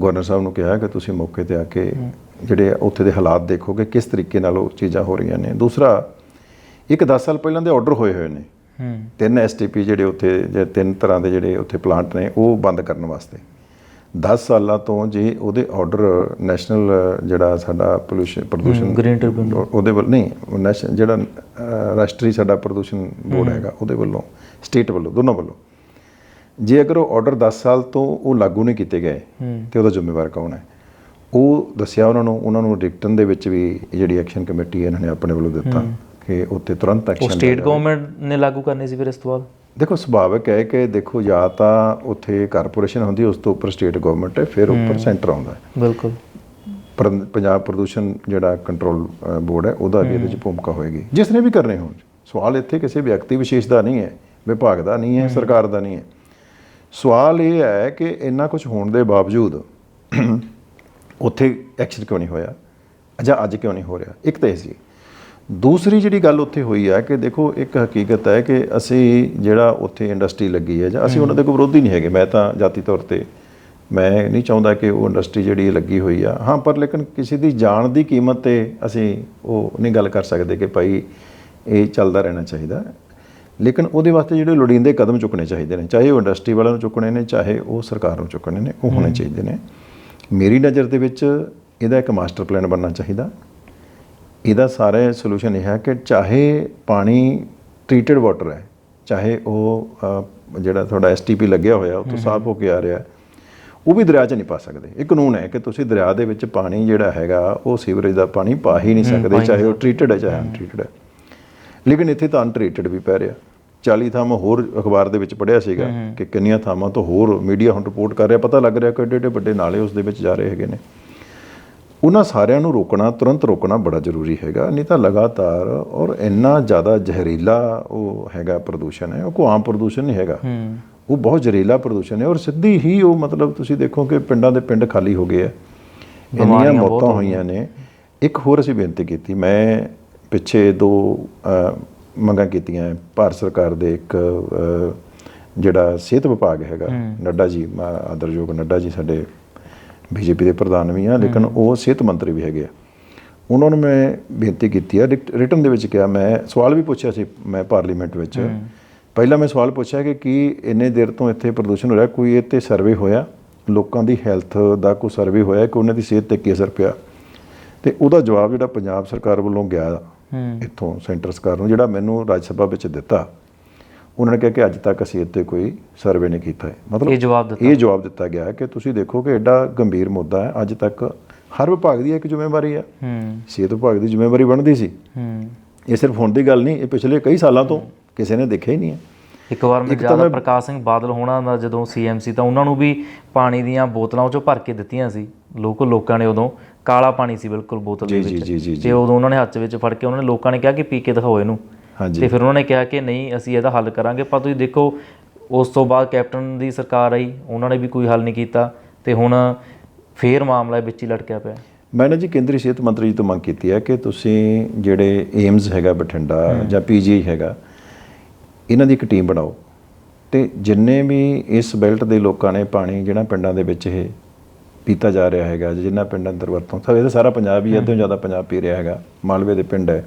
ਗਵਰਨਰ ਸਾਹਿਬ ਨੂੰ ਕਿਹਾ ਕਿ ਤੁਸੀਂ ਮੌਕੇ ਤੇ ਆ ਕੇ ਜਿਹੜੇ ਉੱਥੇ ਦੇ ਹਾਲਾਤ ਦੇਖੋਗੇ ਕਿਸ ਤਰੀਕੇ ਨਾਲ ਉਹ ਚੀਜ਼ਾਂ ਹੋ ਰਹੀਆਂ ਨੇ। ਦੂਸਰਾ ਇੱਕ 10 ਸਾਲ ਪਹਿਲਾਂ ਦੇ ਆਰਡਰ ਹੋਏ ਹੋਏ ਨੇ। ਹੂੰ। ਤਿੰਨ ਐਸਟੀਪੀ ਜਿਹੜੇ ਉੱਥੇ ਜਿਹੜੇ ਤਿੰਨ ਤਰ੍ਹਾਂ ਦੇ ਜਿਹੜੇ ਉੱਥੇ ਪਲਾਂਟ ਨੇ ਉਹ ਬੰਦ ਕਰਨ ਵਾਸਤੇ। 10 ਸਾਲਾਂ ਤੋਂ ਜੇ ਉਹਦੇ ਆਰਡਰ ਨੈਸ਼ਨਲ ਜਿਹੜਾ ਸਾਡਾ ਪੋਲੂਸ਼ਨ ਪ੍ਰਦੂਸ਼ਣ ਗ੍ਰੀਨ ਟ੍ਰਿਬਿਊਨਲ ਉਹ- ਉਹਦੇ ਵੱਲ ਨਹੀਂ ਜਿਹੜਾ ਰਾਸ਼ਟਰੀ ਸਾਡਾ ਪ੍ਰਦੂਸ਼ਣ ਬੋਰਡ ਹੈਗਾ ਉਹਦੇ ਵੱਲੋਂ ਸਟੇਟ ਵੱਲੋਂ ਦੋਨੋਂ ਵੱਲੋਂ। ਜੇ ਅਗਰ ਉਹ ਆਰਡਰ 10 ਸਾਲ ਤੋਂ ਉਹ ਲਾਗੂ ਨਹੀਂ ਕੀਤੇ ਗਏ ਤੇ ਉਹਦਾ ਜ਼ਿੰਮੇਵਾਰ ਕੌਣ ਹੈ? ਉਹ ਦੱਸਿਆ ਉਹਨਾਂ ਨੂੰ ਉਹਨਾਂ ਨੂੰ ਰਿਟਨ ਦੇ ਵਿੱਚ ਵੀ ਜਿਹੜੀ ਐਕਸ਼ਨ ਕਮੇਟੀ ਹੈ ਇਹਨਾਂ ਨੇ ਆਪਣੇ ਵੱਲੋਂ ਦਿੱਤਾ ਕਿ ਉੱਤੇ ਤੁਰੰਤ ਉਹ ਐਕਸ਼ਨ ਸਟੇਟ ਗਵਰਨਮੈਂਟ ਨੇ ਲਾਗੂ ਕਰਨੀ ਸੀ ਫਿਰ ਇਸ ਤੋਂ ਬਾਅਦ? ਦੇਖੋ ਸੁਭਾਵਿਕ ਹੈ ਕਿ ਦੇਖੋ ਜਾਂ ਤਾਂ ਉੱਥੇ ਕਾਰਪੋਰੇਸ਼ਨ ਹੁੰਦੀ ਉਸ ਤੋਂ ਉੱਪਰ ਸਟੇਟ ਗਵਰਨਮੈਂਟ ਹੈ ਫਿਰ ਉੱਪਰ ਸੈਂਟਰ ਆਉਂਦਾ ਹੈ। ਬਿਲਕੁਲ। ਪੰਜਾਬ ਪ੍ਰਦੂਸ਼ਣ ਜਿਹੜਾ ਕੰਟਰੋਲ ਬੋਰਡ ਹੈ ਉਹਦਾ ਵੀ ਇਹਦੇ ਵਿੱਚ ਭੂਮਿਕਾ ਹੋਏਗੀ। ਜਿਸ ਨੇ ਵੀ ਕਰਨੇ ਹੋਣ। ਸਵਾਲ ਇੱਥੇ ਕਿਸੇ ਵਿਅਕਤੀ ਵਿਸ਼ੇਸ਼ ਦਾ ਨਹੀਂ ਹੈ ਵਿਭਾਗ ਦਾ ਨਹੀਂ ਹੈ ਸਰਕਾਰ ਦਾ ਨਹੀਂ ਹੈ। ਸਵਾਲ ਇਹ ਹੈ ਕਿ ਇੰਨਾ ਕੁਝ ਹੋਣ ਦੇ ਬਾਵਜੂਦ ਉੱਥੇ ਐਕਸ਼ਨ ਕਿਉਂ ਨਹੀਂ ਹੋਇਆ? ਜਾਂ ਅੱਜ ਕਿਉਂ ਨਹੀਂ ਹੋ ਰਿਹਾ? ਇੱਕ ਤਾਂ ਇਹ ਸੀ। ਦੂਸਰੀ ਜਿਹੜੀ ਗੱਲ ਉੱਥੇ ਹੋਈ ਹੈ ਕਿ ਦੇਖੋ ਇੱਕ ਹਕੀਕਤ ਹੈ ਕਿ ਅਸੀਂ ਜਿਹੜਾ ਉੱਥੇ ਇੰਡਸਟਰੀ ਲੱਗੀ ਹੈ ਜਾਂ ਅਸੀਂ ਉਹਨਾਂ ਦੇ ਕੋਈ ਵਿਰੋਧੀ ਨਹੀਂ ਹੈਗੇ। ਮੈਂ ਤਾਂ ਜਾਤੀ ਤੌਰ ਤੇ ਮੈਂ ਨਹੀਂ ਚਾਹੁੰਦਾ ਕਿ ਉਹ ਇੰਡਸਟਰੀ ਜਿਹੜੀ ਲੱਗੀ ਹੋਈ ਆ। ਹਾਂ ਪਰ ਲੇਕਿਨ ਕਿਸੇ ਦੀ ਜਾਨ ਦੀ ਕੀਮਤ ਤੇ ਅਸੀਂ ਉਹ ਨਹੀਂ ਗੱਲ ਕਰ ਸਕਦੇ ਕਿ ਭਾਈ ਇਹ ਚੱਲਦਾ ਰਹਿਣਾ ਚਾਹੀਦਾ। ਲੇਕਿਨ ਉਹਦੇ ਵਾਸਤੇ ਜਿਹੜੇ ਲੋੜੀਂਦੇ ਕਦਮ ਚੁੱਕਣੇ ਚਾਹੀਦੇ ਨੇ ਚਾਹੇ ਉਹ ਇੰਡਸਟਰੀ ਵਾਲਿਆਂ ਨੂੰ ਚੁੱਕਣੇ ਨੇ ਚਾਹੇ ਉਹ ਸਰਕਾਰ ਨੂੰ ਚੁੱਕਣੇ ਨੇ ਉਹ ਹੋਣੇ ਚਾਹੀਦੇ ਨੇ। ਮੇਰੀ ਨਜ਼ਰ ਦੇ ਵਿੱਚ ਇਹਦਾ ਇੱਕ ਮਾਸਟਰ ਪਲਾਨ ਬਣਨਾ ਚਾਹੀਦਾ। ਇਹਦਾ ਸਾਰੇ ਸੋਲੂਸ਼ਨ ਇਹ ਹੈ ਕਿ ਚਾਹੇ ਪਾਣੀ ਟ੍ਰੀਟਡ ਵਾਟਰ ਹੈ ਚਾਹੇ ਉਹ ਜਿਹੜਾ ਤੁਹਾਡਾ ਐਸਟੀਪੀ ਲੱਗਿਆ ਹੋਇਆ ਉਹ ਤੋਂ ਸਾਫ਼ ਹੋ ਕੇ ਆ ਰਿਹਾ ਉਹ ਵੀ ਦਰਿਆ 'ਚ ਨਹੀਂ ਪਾ ਸਕਦੇ। ਇਹ ਕਾਨੂੰਨ ਹੈ ਕਿ ਤੁਸੀਂ ਦਰਿਆ ਦੇ ਵਿੱਚ ਪਾਣੀ ਜਿਹੜਾ ਹੈਗਾ ਉਹ ਸੀਵਰੇਜ ਦਾ ਪਾਣੀ ਪਾ ਹੀ ਨਹੀਂ ਸਕਦੇ ਚਾਹੇ ਉਹ ਟ੍ਰੀਟਡ ਹੈ ਚਾਹੇ ਅਨਟ੍ਰੀਟਡ ਹੈ। ਲੇਕਿਨ ਇੱਥੇ ਤਾਂ ਅਨਟ੍ਰੀਟਡ ਵੀ ਪੈ ਰਿਹਾ। 40 ਥਾਵਾਂ ਹੋਰ ਅਖਬਾਰ ਦੇ ਵਿੱਚ ਪੜਿਆ ਸੀਗਾ ਕਿ ਕਿੰਨੀਆਂ ਥਾਵਾਂ ਤੋਂ ਹੋਰ ਮੀਡੀਆ ਹੁਣ ਰਿਪੋਰਟ ਕਰ ਰਿਹਾ ਪਤਾ ਲੱਗ ਰਿਹਾ ਕਿ ਏਡੇ ਏਡੇ ਵੱਡੇ ਨਾਲੇ ਉਸ ਦੇ ਵਿੱਚ ਜਾ ਰਹੇ ਹੈਗੇ ਨੇ। ਉਹਨਾਂ ਸਾਰਿਆਂ ਨੂੰ ਰੋਕਣਾ ਤੁਰੰਤ ਰੋਕਣਾ ਬੜਾ ਜ਼ਰੂਰੀ ਹੈਗਾ ਨਹੀਂ ਤਾਂ ਲਗਾਤਾਰ ਔਰ ਇੰਨਾ ਜ਼ਿਆਦਾ ਜ਼ਹਿਰੀਲਾ ਉਹ ਹੈਗਾ ਪ੍ਰਦੂਸ਼ਣ ਹੈ ਉਹ ਕੋਈ ਆਮ ਪ੍ਰਦੂਸ਼ਣ ਨਹੀਂ ਹੈਗਾ। ਉਹ ਬਹੁਤ ਜ਼ਹਿਰੀਲਾ ਪ੍ਰਦੂਸ਼ਣ ਹੈ ਔਰ ਸਿੱਧੀ ਹੀ ਉਹ ਮਤਲਬ ਤੁਸੀਂ ਦੇਖੋ ਕਿ ਪਿੰਡਾਂ ਦੇ ਪਿੰਡ ਖਾਲੀ ਹੋ ਗਏ ਆ। ਇੰਨੀਆਂ ਮੌਤਾਂ ਹੋਈਆਂ ਨੇ। ਇੱਕ ਹੋਰ ਅਸੀਂ ਬੇਨਤੀ ਕੀਤੀ ਮੈਂ ਪਿੱਛੇ ਦੋ ਮੰਗਾਂ ਕੀਤੀਆਂ ਭਾਰਤ ਸਰਕਾਰ ਦੇ ਇੱਕ ਜਿਹੜਾ ਸਿਹਤ ਵਿਭਾਗ ਹੈਗਾ ਨੱਡਾ ਜੀ ਮ- ਆਦਰਯੋਗ ਨੱਡਾ ਜੀ ਸਾਡੇ ਬੀਜੇਪੀ ਦੇ ਪ੍ਰਧਾਨ ਵੀ ਆ ਲੇਕਿਨ ਉਹ ਸਿਹਤ ਮੰਤਰੀ ਵੀ ਹੈਗੇ ਆ। ਉਹਨਾਂ ਨੂੰ ਮੈਂ ਬੇਨਤੀ ਕੀਤੀ ਆ ਰਿਟਨ ਦੇ ਵਿੱਚ ਕਿਹਾ ਮੈਂ ਸਵਾਲ ਵੀ ਪੁੱਛਿਆ ਸੀ ਮੈਂ ਪਾਰਲੀਮੈਂਟ ਵਿੱਚ। ਪਹਿਲਾਂ ਮੈਂ ਸਵਾਲ ਪੁੱਛਿਆ ਕਿ ਕੀ ਇੰਨੇ ਦੇਰ ਤੋਂ ਇੱਥੇ ਪ੍ਰਦੂਸ਼ਣ ਹੋ ਰਿਹਾ ਕੋਈ ਤੇ ਸਰਵੇ ਹੋਇਆ? ਲੋਕਾਂ ਦੀ ਹੈਲਥ ਦਾ ਕੋਈ ਸਰਵੇ ਹੋਇਆ ਕਿ ਉਹਨਾਂ ਦੀ ਸਿਹਤ ਤੇ ਕੀ ਅਸਰ ਪਿਆ? ਤੇ ਉਹਦਾ ਜਵਾਬ ਜਿਹੜਾ ਪੰਜਾਬ ਸਰਕਾਰ ਵੱਲੋਂ ਗਿਆ ਇੱਥੋਂ ਸੈਂਟਰ ਸਰਕਾਰ ਨੂੰ ਜਿਹੜਾ ਮੈਨੂੰ ਰਾਜ ਸਭਾ ਵਿੱਚ ਦਿੱਤਾ ਉਹਨਾਂ ਨੇ ਕਿਹਾ ਕਿ ਅੱਜ ਤੱਕ ਅਸੀਂ ਇੱਥੇ ਕੋਈ ਸਰਵੇ ਨਹੀਂ ਕੀਤਾ ਹੈ। ਮਤਲਬ ਇਹ ਜਵਾਬ ਦਿੱਤਾ। ਇਹ ਜਵਾਬ ਦਿੱਤਾ ਗਿਆ ਹੈ ਕਿ ਤੁਸੀਂ ਦੇਖੋ ਕਿ ਐਡਾ ਗੰਭੀਰ ਮੁੱਦਾ ਹੈ ਅੱਜ ਤੱਕ ਹਰ ਵਿਭਾਗ ਦੀ ਇੱਕ ਜ਼ਿੰਮੇਵਾਰੀ ਹੈ। ਹੂੰ। ਸਿਹਤ ਵਿਭਾਗ ਦੀ ਜ਼ਿੰਮੇਵਾਰੀ ਬਣਦੀ ਸੀ। ਹੂੰ। ਇਹ ਸਿਰਫ ਹੁਣ ਦੀ ਗੱਲ ਨਹੀਂ ਇਹ ਪਿਛਲੇ ਕਈ ਸਾਲਾਂ ਤੋਂ ਕਿਸੇ ਨੇ ਦੇਖਿਆ ਹੀ ਨਹੀਂ ਹੈ। ਇੱਕ ਵਾਰ ਮੈਂ ਜ਼ਿਆਦਾ ਪ੍ਰਕਾਸ਼ ਸਿੰਘ ਬਾਦਲ ਹੋਣਾ ਦਾ ਜਦੋਂ ਸੀਐਮ ਸੀ ਤਾਂ ਉਹਨਾਂ ਨੂੰ ਵੀ ਪਾਣੀ ਦੀਆਂ ਬੋਤਲਾਂ ਉਹ ਚੋਂ ਭਰ ਕੇ ਦਿੱਤੀਆਂ ਸੀ ਲੋਕ ਲੋਕਾਂ ਨੇ ਉਦੋਂ ਕਾਲਾ ਪਾਣੀ ਸੀ ਬਿਲਕੁਲ ਬੋਤਲ ਦੇ ਵਿੱਚ। ਤੇ ਉਦੋਂ ਉਹਨਾਂ ਨੇ ਹੱਥ ਵਿੱਚ ਫੜ ਕੇ ਉਹਨਾਂ ਨੇ ਲੋਕਾਂ ਨੇ ਕਿਹਾ ਕਿ ਪੀ ਕੇ ਦਿਖਾਓ ਇਹਨੂੰ। ਹਾਂਜੀ। ਤੇ ਫਿਰ ਉਹਨਾਂ ਨੇ ਕਿਹਾ ਕਿ ਨਹੀਂ ਅਸੀਂ ਇਹਦਾ ਹੱਲ ਕਰਾਂਗੇ ਪਰ ਤੁਸੀਂ ਦੇਖੋ ਉਸ ਤੋਂ ਬਾਅਦ ਕੈਪਟਨ ਦੀ ਸਰਕਾਰ ਆਈ ਉਹਨਾਂ ਨੇ ਵੀ ਕੋਈ ਹੱਲ ਨਹੀਂ ਕੀਤਾ ਤੇ ਹੁਣ ਫੇਰ ਮਾਮਲਾ ਵਿੱਚ ਹੀ ਲਟਕਿਆ ਪਿਆ। ਮੈਂ ਨਾ ਜੀ ਕੇਂਦਰੀ ਸਿਹਤ ਮੰਤਰੀ ਜੀ ਤੋਂ ਮੰਗ ਕੀਤੀ ਹੈ ਕਿ ਤੁਸੀਂ ਜਿਹੜੇ ਏਮਸ ਹੈਗਾ ਬਠਿੰਡਾ ਜਾਂ ਪੀਜੀਆਈ ਹੈਗਾ ਇਹਨਾਂ ਦੀ ਇੱਕ ਟੀਮ ਬਣਾਓ। ਤੇ ਜਿੰਨੇ ਵੀ ਇਸ ਬੈਲਟ ਦੇ ਲੋਕਾਂ ਨੇ ਪਾਣੀ ਜਿਹੜਾ ਪਿੰਡਾਂ ਦੇ ਵਿੱਚ ਇਹ ਪੀਤਾ ਜਾ ਰਿਹਾ ਹੈਗਾ ਜਿੰਨਾ ਪਿੰਡਾਂ ਅੰਦਰ ਵਰਤੋਂ ਸਭ ਇਹ ਸਾਰਾ ਪੰਜਾਬ ਹੀ ਅੱਧੋਂ ਜ਼ਿਆਦਾ ਪੰਜਾਬ ਪੀ ਰਿਹਾ ਹੈਗਾ ਮਾਲਵੇ ਦੇ ਪਿੰਡ ਹੈ।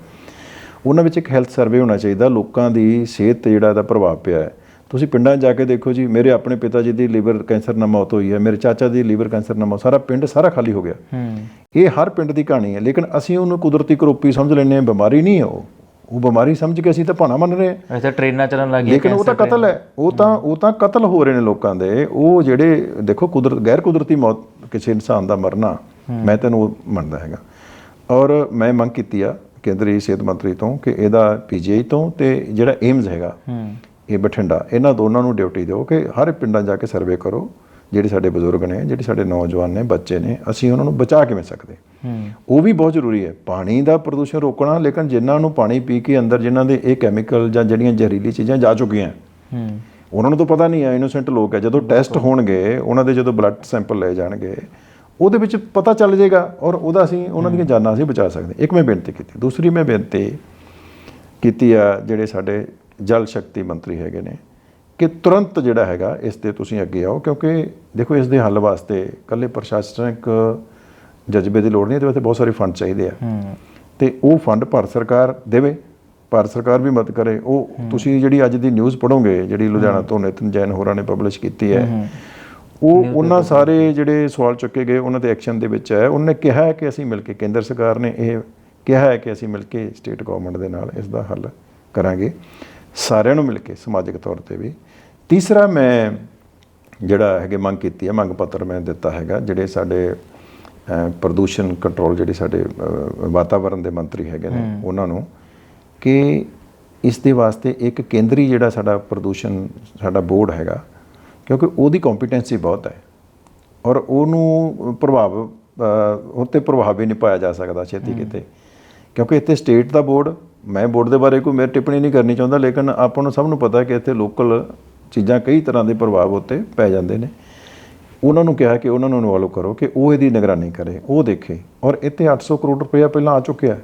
ਉਹਨਾਂ ਵਿੱਚ ਇੱਕ ਹੈਲਥ ਸਰਵੇ ਹੋਣਾ ਚਾਹੀਦਾ ਲੋਕਾਂ ਦੀ ਸਿਹਤ ਤੇ ਜਿਹੜਾ ਇਹਦਾ ਪ੍ਰਭਾਵ ਪਿਆ ਹੈ। ਤੁਸੀਂ ਪਿੰਡਾਂ ਜਾ ਕੇ ਦੇਖੋ ਜੀ ਮੇਰੇ ਆਪਣੇ ਪਿਤਾ ਜੀ ਦੀ ਲੀਵਰ ਕੈਂਸਰ ਨਾਲ ਮੌਤ ਹੋਈ ਹੈ ਮੇਰੇ ਚਾਚਾ ਦੀ ਲੀਵਰ ਕੈਂਸਰ ਨਾਲ ਮੌਤ ਸਾਰਾ ਪਿੰਡ ਸਾਰਾ ਖਾਲੀ ਹੋ ਗਿਆ। ਇਹ ਹਰ ਪਿੰਡ ਦੀ ਕਹਾਣੀ ਹੈ ਲੇਕਿਨ ਅਸੀਂ ਉਹਨੂੰ ਕੁਦਰਤੀ ਕਰੋਪੀ ਸਮਝ ਲੈਂਦੇ ਹਾਂ ਬਿਮਾਰੀ ਨਹੀਂ ਹੈ ਉਹ। ਉਹ ਬਿਮਾਰੀ ਸਮਝ ਕੇ ਅਸੀਂ ਤਾਂ ਭਾਣਾ ਮੰਨ ਰਹੇ ਹਾਂ। ਐਸੇ ਟ੍ਰੇਨਾਂ ਚੱਲਣ ਲੱਗ ਗਈਆਂ ਲੇਕਿਨ ਉਹ ਤਾਂ ਕਤਲ ਹੈ। ਉਹ ਤਾਂ ਉਹ ਤਾਂ ਕਤਲ ਹੋ ਰਹੇ ਨੇ ਲੋਕਾਂ ਦੇ। ਉਹ ਜਿਹੜੇ ਦੇਖੋ ਕੁਦਰਤ ਗੈਰ ਕੁਦਰਤੀ ਮੌਤ ਕਿਸੇ ਇਨਸਾਨ ਦਾ ਮਰਨਾ ਮੈਂ ਤੈਨੂੰ ਉਹ ਮੰਨਦਾ ਹੈਗਾ। ਔਰ ਮੈਂ ਮੰਗ ਕੀਤੀ ਆ ਕੇਂਦਰੀ ਸਿਹਤ ਮੰਤਰੀ ਤੋਂ ਕਿ ਇਹਦਾ ਪੀਜੀਆਈ ਤੋਂ ਤੇ ਜਿਹੜਾ ਏਮਜ਼ ਹੈਗਾ ਇਹ ਬਠਿੰਡਾ ਇਹਨਾਂ ਦੋਨਾਂ ਨੂੰ ਡਿਊਟੀ ਦਿਓ ਕਿ ਹਰ ਪਿੰਡਾਂ ਜਾ ਕੇ ਸਰਵੇ ਕਰੋ। ਜਿਹੜੇ ਸਾਡੇ ਬਜ਼ੁਰਗ ਨੇ ਜਿਹੜੇ ਸਾਡੇ ਨੌਜਵਾਨ ਨੇ ਬੱਚੇ ਨੇ ਅਸੀਂ ਉਹਨਾਂ ਨੂੰ ਬਚਾ ਕਿਵੇਂ ਸਕਦੇ? ਉਹ ਵੀ ਬਹੁਤ ਜ਼ਰੂਰੀ ਹੈ। ਪਾਣੀ ਦਾ ਪ੍ਰਦੂਸ਼ਣ ਰੋਕਣਾ ਲੇਕਿਨ ਜਿਨ੍ਹਾਂ ਨੂੰ ਪਾਣੀ ਪੀ ਕੇ ਅੰਦਰ ਜਿਨ੍ਹਾਂ ਦੇ ਇਹ ਕੈਮੀਕਲ ਜਾਂ ਜਿਹੜੀਆਂ ਜ਼ਹਿਰੀਲੀ ਚੀਜ਼ਾਂ ਜਾ ਚੁੱਕੀਆਂ। ਉਹਨਾਂ ਨੂੰ ਤਾਂ ਪਤਾ ਨਹੀਂ ਹੈ ਇਨੋਸੈਂਟ ਲੋਕ ਹੈ। ਜਦੋਂ ਟੈਸਟ ਹੋਣਗੇ ਉਹਨਾਂ ਦੇ ਜਦੋਂ ਬਲੱਡ ਸੈਂਪਲ ਲਏ ਜਾਣਗੇ ਉਹਦੇ ਵਿੱਚ ਪਤਾ ਚੱਲ ਜਾਏਗਾ ਔਰ ਉਹਦਾ ਅਸੀਂ ਉਹਨਾਂ ਦੀਆਂ ਜਾਨਾਂ ਅਸੀਂ ਬਚਾ ਸਕਦੇ ਇੱਕ ਮੈਂ ਬੇਨਤੀ ਕੀਤੀ। ਦੂਸਰੀ ਮੈਂ ਬੇਨਤੀ ਕੀਤੀ ਆ ਜਿਹੜੇ ਸਾਡੇ ਜਲ ਸ਼ਕਤੀ ਮੰਤਰੀ ਹੈਗੇ ਨੇ ਕਿ ਤੁਰੰਤ ਜਿਹੜਾ ਹੈਗਾ ਇਸ ਤੇ ਤੁਸੀਂ ਅੱਗੇ ਆਓ ਕਿਉਂਕਿ ਦੇਖੋ ਇਸ ਦੇ ਹੱਲ ਵਾਸਤੇ ਕੱਲੇ ਪ੍ਰਸ਼ਾਸਨਿਕ ਜਜ਼ਬੇ ਦੀ ਲੋੜ ਨਹੀਂ ਇਹਦੇ ਵਾਸਤੇ ਬਹੁਤ ਸਾਰੇ ਫੰਡ ਚਾਹੀਦੇ ਆ। ਤੇ ਉਹ ਫੰਡ ਭਾਰਤ ਸਰਕਾਰ ਦੇਵੇ ਭਾਰਤ ਸਰਕਾਰ ਵੀ ਮਦਦ ਕਰੇ। ਉਹ ਤੁਸੀਂ ਜਿਹੜੀ ਅੱਜ ਦੀ ਨਿਊਜ਼ ਪੜੋਗੇ ਜਿਹੜੀ ਲੁਧਿਆਣਾ ਤੋਂ ਨਿਤਨ ਜੈਨ ਹੋਰਾਂ ਨੇ ਪਬਲਿਸ਼ ਕੀਤੀ ਹੈ ਉਹ ਉਹਨਾਂ ਸਾਰੇ ਜਿਹੜੇ ਸਵਾਲ ਚੁੱਕੇ ਗਏ ਉਹਨਾਂ ਦੇ ਐਕਸ਼ਨ ਦੇ ਵਿੱਚ ਹੈ। ਉਹਨੇ ਕਿਹਾ ਹੈ ਕਿ ਅਸੀਂ ਮਿਲ ਕੇ ਕੇਂਦਰ ਸਰਕਾਰ ਨੇ ਇਹ ਕਿਹਾ ਹੈ ਕਿ ਅਸੀਂ ਮਿਲ ਕੇ ਸਟੇਟ ਗਵਰਨਮੈਂਟ ਦੇ ਨਾਲ ਇਸ ਦਾ ਹੱਲ ਕਰਾਂਗੇ। ਸਾਰਿਆਂ ਨੂੰ ਮਿਲ ਕੇ ਸਮਾਜਿਕ ਤੌਰ ਤੇ ਵੀ। ਤੀਸਰਾ ਮੈਂ ਜਿਹੜਾ ਹੈਗੇ ਮੰਗ ਕੀਤੀ ਹੈ ਮੰਗ ਪੱਤਰ ਮੈਂ ਦਿੱਤਾ ਹੈਗਾ ਜਿਹੜੇ ਸਾਡੇ ਪ੍ਰਦੂਸ਼ਣ ਕੰਟਰੋਲ ਜਿਹੜੇ ਸਾਡੇ ਵਾਤਾਵਰਣ ਦੇ ਮੰਤਰੀ ਹੈਗੇ ਨੇ ਉਹਨਾਂ ਨੂੰ ਕਿ ਇਸ ਦੇ ਵਾਸਤੇ ਇੱਕ ਕੇਂਦਰੀ ਜਿਹੜਾ ਸਾਡਾ ਪ੍ਰਦੂਸ਼ਣ ਸਾਡਾ ਬੋਰਡ ਹੈਗਾ ਕਿਉਂਕਿ ਉਹਦੀ ਕੰਪੀਟੈਂਸੀ ਬਹੁਤ ਹੈ ਔਰ ਉਹਨੂੰ ਪ੍ਰਭਾਵ ਅਹ, ਉਹ 'ਤੇ ਪ੍ਰਭਾਵ ਵੀ ਨਹੀਂ ਪਾਇਆ ਜਾ ਸਕਦਾ ਛੇਤੀ ਕਿਤੇ। ਕਿਉਂਕਿ ਇੱਥੇ ਸਟੇਟ ਦਾ ਬੋਰਡ ਮੈਂ ਬੋਰਡ ਦੇ ਬਾਰੇ ਕੋਈ ਮੇਰੇ ਟਿੱਪਣੀ ਨਹੀਂ ਕਰਨੀ ਚਾਹੁੰਦਾ ਲੇਕਿਨ ਆਪਾਂ ਨੂੰ ਸਭ ਨੂੰ ਪਤਾ ਹੈ ਕਿ ਇੱਥੇ ਲੋਕਲ ਚੀਜ਼ਾਂ ਕਈ ਤਰ੍ਹਾਂ ਦੇ ਪ੍ਰਭਾਵ ਉੱਤੇ ਪੈ ਜਾਂਦੇ ਨੇ। ਉਹਨਾਂ ਨੂੰ ਕਿਹਾ ਕਿ ਉਹਨਾਂ ਨੂੰ ਇਨਵੋਲਵ ਕਰੋ ਕਿ ਉਹ ਇਹਦੀ ਨਿਗਰਾਨੀ ਕਰੇ ਉਹ ਦੇਖੇ। ਔਰ ਇੱਥੇ 800 ਕਰੋੜ ਰੁਪਇਆ ਪਹਿਲਾਂ ਆ ਚੁੱਕਿਆ ਹੈ।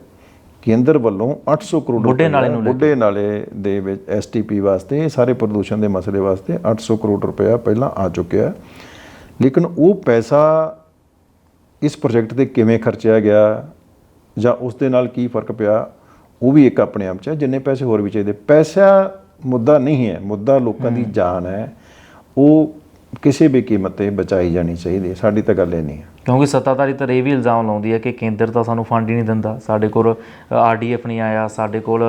ਕੇਂਦਰ ਵੱਲੋਂ 800 ਕਰੋੜ ਬੁੱਢੇ ਨਾਲੇ ਨੂੰ ਬੁੱਢੇ ਨਾਲੇ ਦੇ ਵਿੱਚ ਐਸਟੀਪੀ ਵਾਸਤੇ ਇਹ ਸਾਰੇ ਪ੍ਰਦੂਸ਼ਣ ਦੇ ਮਸਲੇ ਵਾਸਤੇ 800 ਕਰੋੜ ਰੁਪਇਆ ਪਹਿਲਾਂ ਆ ਚੁੱਕਿਆ। ਲੇਕਿਨ ਉਹ ਪੈਸਾ ਇਸ ਪ੍ਰੋਜੈਕਟ ਤੇ ਕਿਵੇਂ ਖਰਚਿਆ ਗਿਆ ਜਾਂ ਉਸ ਦੇ ਨਾਲ ਕੀ ਫ਼ਰਕ ਪਿਆ ਉਹ ਵੀ ਇੱਕ ਆਪਣੇ ਆਪ ਚ ਹੈ। ਜਿੰਨੇ ਪੈਸੇ ਹੋਰ ਵੀ ਚਾਹੀਦੇ। ਪੈਸਾ ਮੁੱਦਾ ਨਹੀਂ ਹੈ ਮੁੱਦਾ ਲੋਕਾਂ ਦੀ ਜਾਨ ਹੈ ਉਹ ਕਿਸੇ ਵੀ ਕੀਮਤ ਤੇ ਬਚਾਈ ਜਾਣੀ ਚਾਹੀਦੀ ਹੈ ਸਾਡੀ ਤਾਂ ਗੱਲ ਇਹ ਨਹੀਂ ਹੈ। ਕਿਉਂਕਿ ਸੱਤਾਧਾਰੀ ਤਾਂ ਇਹ ਵੀ ਇਲਜ਼ਾਮ ਲਾਉਂਦੀ ਹੈ ਕਿ ਕੇਂਦਰ ਤਾਂ ਸਾਨੂੰ ਫੰਡ ਹੀ ਨਹੀਂ ਦਿੰਦਾ। ਸਾਡੇ ਕੋਲ ਆਰਡੀਐਫ ਨਹੀਂ ਆਇਆ ਸਾਡੇ ਕੋਲ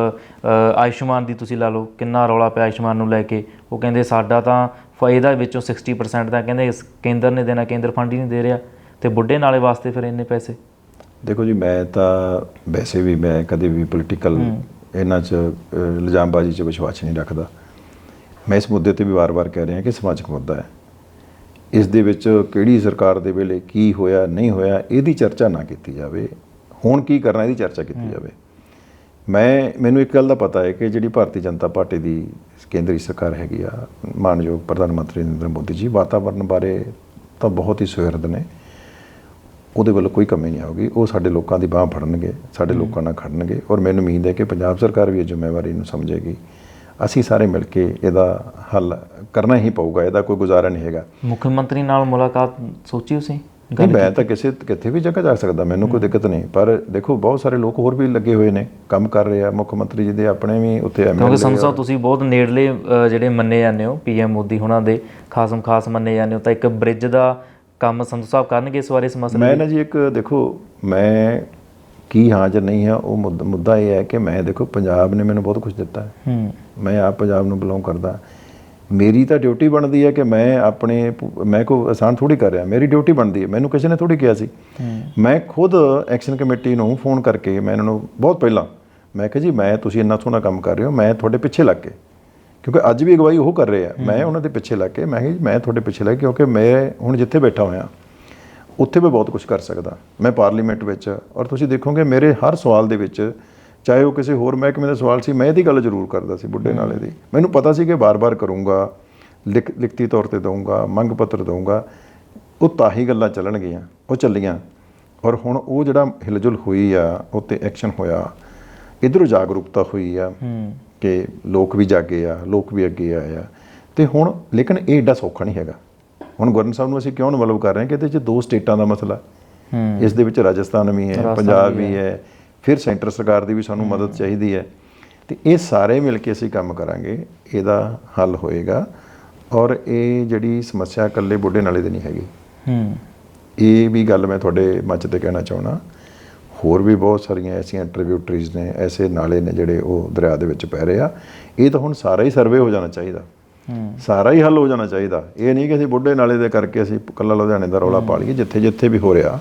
ਆਯੁਸ਼ਮਾਨ ਦੀ ਤੁਸੀਂ ਲਾ ਲਓ ਕਿੰਨਾ ਰੌਲਾ ਪਿਆ ਆਯੁਸ਼ਮਾਨ ਨੂੰ ਲੈ ਕੇ। ਉਹ ਕਹਿੰਦੇ ਸਾਡਾ ਤਾਂ ਫਾਇਦਾ ਵਿੱਚੋਂ 60% ਤਾਂ ਕਹਿੰਦੇ ਇਸ ਕੇਂਦਰ ਨੇ ਦੇਣਾ ਕੇਂਦਰ ਫੰਡ ਹੀ ਨਹੀਂ ਦੇ ਰਿਹਾ। ਤੇ ਬੁੱਢੇ ਨਾਲੇ ਵਾਸਤੇ ਫਿਰ ਇੰਨੇ ਪੈਸੇ? ਦੇਖੋ ਜੀ ਮੈਂ ਤਾਂ ਵੈਸੇ ਵੀ ਮੈਂ ਕਦੇ ਵੀ ਪੋਲੀਟੀਕਲ ਇਹਨਾਂ 'ਚ ਇਲਜ਼ਾਮਬਾਜ਼ੀ 'ਚ ਵਿਸ਼ਵਾਸ ਨਹੀਂ ਰੱਖਦਾ। ਮੈਂ ਇਸ ਮੁੱਦੇ ਤੇ ਵੀ ਵਾਰ-ਵਾਰ ਕਹਿ ਰਿਹਾ ਕਿ ਸਮਾਜਿਕ ਮੁੱਦਾ ਹੈ। ਇਸ ਦੇ ਵਿੱਚ ਕਿਹੜੀ ਸਰਕਾਰ ਦੇ ਵੇਲੇ ਕੀ ਹੋਇਆ ਨਹੀਂ ਹੋਇਆ ਇਹਦੀ ਚਰਚਾ ਨਾ ਕੀਤੀ ਜਾਵੇ। ਹੁਣ ਕੀ ਕਰਨਾ ਇਹਦੀ ਚਰਚਾ ਕੀਤੀ ਜਾਵੇ। ਮੈਂ ਮੈਨੂੰ ਇੱਕ ਗੱਲ ਦਾ ਪਤਾ ਹੈ ਕਿ ਜਿਹੜੀ ਭਾਰਤੀ ਜਨਤਾ ਪਾਰਟੀ ਦੀ ਕੇਂਦਰੀ ਸਰਕਾਰ ਹੈਗੀ ਆ ਮਾਨਯੋਗ ਪ੍ਰਧਾਨ ਮੰਤਰੀ ਨਰਿੰਦਰ ਮੋਦੀ ਜੀ ਵਾਤਾਵਰਣ ਬਾਰੇ ਤਾਂ ਬਹੁਤ ਹੀ ਸੁਹਿਰਦ ਨੇ। ਉਹਦੇ ਵੱਲੋਂ ਕੋਈ ਕਮੀ ਨਹੀਂ ਆਊਗੀ। ਉਹ ਸਾਡੇ ਲੋਕਾਂ ਦੀ ਬਾਹ ਫੜਨਗੇ ਸਾਡੇ ਲੋਕਾਂ ਨਾਲ ਖੜਨਗੇ ਔਰ ਮੈਨੂੰ ਉਮੀਦ ਹੈ ਕਿ ਪੰਜਾਬ ਸਰਕਾਰ ਵੀ ਇਹ ਜ਼ਿੰਮੇਵਾਰੀ ਨੂੰ ਸਮਝੇਗੀ। ਅਸੀਂ ਸਾਰੇ ਮਿਲ ਕੇ ਇਹਦਾ ਹੱਲ ਕਰਨਾ ਹੀ ਪਊਗਾ ਇਹਦਾ ਕੋਈ ਗੁਜ਼ਾਰਾ ਨਹੀਂ ਹੈਗਾ। ਮੁੱਖ ਮੰਤਰੀ ਨਾਲ ਮੁਲਾਕਾਤ ਸੋਚੀ ਤੁਸੀਂ? ਨਹੀਂ ਮੈਂ ਤਾਂ ਕਿਸੇ ਕਿਤੇ ਵੀ ਜਗ੍ਹਾ ਜਾ ਸਕਦਾ ਮੈਨੂੰ ਕੋਈ ਦਿੱਕਤ ਨਹੀਂ। ਪਰ ਦੇਖੋ ਬਹੁਤ ਸਾਰੇ ਲੋਕ ਹੋਰ ਵੀ ਲੱਗੇ ਹੋਏ ਨੇ ਕੰਮ ਕਰ ਰਹੇ ਆ ਮੁੱਖ ਮੰਤਰੀ ਜੀ ਦੇ ਆਪਣੇ ਵੀ ਉੱਥੇ ਕਿਉਂਕਿ ਐਮਐਲਏ ਸੰਧੂ ਸਾਹਿਬ ਤੁਸੀਂ ਬਹੁਤ ਨੇੜਲੇ ਜਿਹੜੇ ਮੰਨੇ ਜਾਂਦੇ ਹੋ ਪੀਐਮ ਮੋਦੀ ਹੁਣਾਂ ਦੇ ਖਾਸਮ ਖਾਸ ਮੰਨੇ ਜਾਂਦੇ ਹੋ ਤਾਂ ਇੱਕ ਬ੍ਰਿਜ ਦਾ ਕੰਮ ਸੰਧੂ ਸਾਹਿਬ ਕਰਨਗੇ ਇਸ ਵਾਰ ਇਸ ਮਸਲੇ ਮੈਂ ਨਾ ਜੀ ਇੱਕ ਦੇਖੋ ਮੈਂ ਕੀ ਹਾਂ ਜਾਂ ਨਹੀਂ ਹੈ ਉਹ ਮੁੱਦ- ਇਹ ਹੈ ਕਿ ਮੈਂ ਦੇਖੋ ਪੰਜਾਬ ਨੇ ਮੈਨੂੰ ਬਹੁਤ ਕੁਝ ਦਿੱਤਾ। ਹੈ। ਮੈਂ ਆਪ ਪੰਜਾਬ ਨੂੰ ਬਿਲੋਂਗ ਕਰਦਾ। ਮੇਰੀ ਤਾਂ ਡਿਊਟੀ ਬਣਦੀ ਹੈ ਕਿ ਮੈਂ ਆਪਣੇ ਮੈਂ ਕੋ ਆਸਾਨ ਥੋੜੀ ਕਰ ਰਿਹਾ। ਮੇਰੀ ਡਿਊਟੀ ਬਣਦੀ ਹੈ। ਮੈਨੂੰ ਕਿਸੇ ਨੇ ਥੋੜੀ ਕਿਹਾ ਸੀ। ਮੈਂ ਖੁਦ ਐਕਸ਼ਨ ਕਮੇਟੀ ਨੂੰ ਫੋਨ ਕਰਕੇ ਮੈਂ ਇਹਨਾਂ ਨੂੰ ਬਹੁਤ ਪਹਿਲਾਂ ਮੈਂ ਕਿਹਾ ਜੀ ਮੈਂ ਤੁਸੀਂ ਇੰਨਾ ਸੋਹਣਾ ਕੰਮ ਕਰ ਰਹੇ ਹੋ। ਮੈਂ ਤੁਹਾਡੇ ਪਿੱਛੇ ਲੱਗ ਕੇ। ਕਿਉਂਕਿ ਅੱਜ ਵੀ ਅਗਵਾਈ ਉਹ ਕਰ ਰਹੇ ਆ। ਮੈਂ ਉਹਨਾਂ ਦੇ ਪਿੱਛੇ ਲੱਗ ਕੇ ਮੈਂ ਕਿਹਾ ਮੈਂ ਤੁਹਾਡੇ ਪਿੱਛੇ ਲੱਗ ਕਿਉਂਕਿ ਮੈਂ ਹੁਣ ਜਿੱਥੇ ਬੈਠਾ ਹੋਇਆ ਉੱਥੇ ਮੈਂ ਬਹੁਤ ਕੁਝ ਕਰ ਸਕਦਾ। ਮੈਂ ਪਾਰਲੀਮੈਂਟ ਵਿੱਚ ਔਰ ਤੁਸੀਂ ਦੇਖੋਗੇ ਮੇਰੇ ਹਰ ਸਵਾਲ ਦੇ ਵਿੱਚ ਚਾਹੇ ਉਹ ਕਿਸੇ ਹੋਰ ਮਹਿਕਮੇ ਦਾ ਸਵਾਲ ਸੀ ਮੈਂ ਇਹਦੀ ਗੱਲ ਜ਼ਰੂਰ ਕਰਦਾ ਸੀ ਬੁੱਢੇ ਨਾਲੇ ਦੀ। ਮੈਨੂੰ ਪਤਾ ਸੀ ਕਿ ਬਾਰ-ਬਾਰ ਕਰੂੰਗਾ ਲਿਖ ਲਿਖਤੀ ਤੌਰ ਤੇ ਦਊਂਗਾ ਮੰਗ ਪੱਤਰ ਦਊਂਗਾ। ਉਹ ਤਾਂ ਹੀ ਗੱਲਾਂ ਚੱਲਣਗੀਆਂ ਉਹ ਚੱਲੀਆਂ। ਔਰ ਹੁਣ ਉਹ ਜਿਹੜਾ ਹਿਲਜੁਲ ਹੋਈ ਆ ਉੱਤੇ ਐਕਸ਼ਨ ਹੋਇਆ ਇਧਰੋਂ ਜਾਗਰੂਕਤਾ ਹੋਈ ਆ। ਹੂੰ। ਕਿ ਲੋਕ ਵੀ ਜਾਗੇ ਆ ਲੋਕ ਵੀ ਅੱਗੇ ਆਏ ਆ। ਤੇ ਹੁਣ ਲੇਕਿਨ ਇਹ ਏਡਾ ਸੌਖਾ ਨਹੀਂ ਹੈਗਾ। ਹੁਣ ਗਵਰਨਰ ਸਾਹਿਬ ਨੂੰ ਅਸੀਂ ਕਿਉਂ ਇਨਵੋਲਵ ਕਰ ਰਹੇ ਹਾਂ ਕਿ ਇਹਦੇ 'ਚ ਦੋ ਸਟੇਟਾਂ ਦਾ ਮਸਲਾ। ਇਸ ਦੇ ਵਿੱਚ ਰਾਜਸਥਾਨ ਵੀ ਹੈ ਪੰਜਾਬ ਵੀ ਹੈ। ਫਿਰ ਸੈਂਟਰ ਸਰਕਾਰ ਦੀ ਵੀ ਸਾਨੂੰ ਮਦਦ ਚਾਹੀਦੀ ਹੈ। ਤੇ ਇਹ ਸਾਰੇ ਮਿਲ ਕੇ ਅਸੀਂ ਕੰਮ ਕਰਾਂਗੇ ਇਹਦਾ ਹੱਲ ਹੋਏਗਾ। ਔਰ ਇਹ ਜਿਹੜੀ ਸਮੱਸਿਆ ਇਕੱਲੇ ਬੁੱਢੇ ਨਾਲੇ ਦੀ ਨਹੀਂ ਹੈਗੀ। ਹੂੰ। ਇਹ ਵੀ ਗੱਲ ਮੈਂ ਤੁਹਾਡੇ ਮੰਚ ਤੇ ਕਹਿਣਾ ਚਾਹਣਾ ਹੋਰ ਵੀ ਬਹੁਤ ਸਾਰੀਆਂ ਐਸੀਆਂ ਟ੍ਰਿਬਿਊਟਰੀਜ਼ ਨੇ ਐਸੇ ਨਾਲੇ ਨੇ ਜਿਹੜੇ ਉਹ ਦਰਿਆ ਦੇ ਵਿੱਚ ਪੈ ਰਹੇ ਆ। ਇਹ ਤਾਂ ਹੁਣ ਸਾਰਾ ਹੀ ਸਰਵੇ ਹੋ ਜਾਣਾ ਚਾਹੀਦਾ। ਸਾਰਾ ਹੀ ਹੱਲ ਹੋ ਜਾਣਾ ਚਾਹੀਦਾ। ਇਹ ਨਹੀਂ ਕਿ ਅਸੀਂ ਬੁੱਢੇ ਨਾਲੇ ਦੇ ਕਰਕੇ ਅਸੀਂ ਕੱਲਾ ਲੁਧਿਆਣੇ ਦਾ ਰੌਲਾ ਪਾ ਲਈਏ ਜਿੱਥੇ ਜਿੱਥੇ ਵੀ ਹੋ ਰਿਹਾ।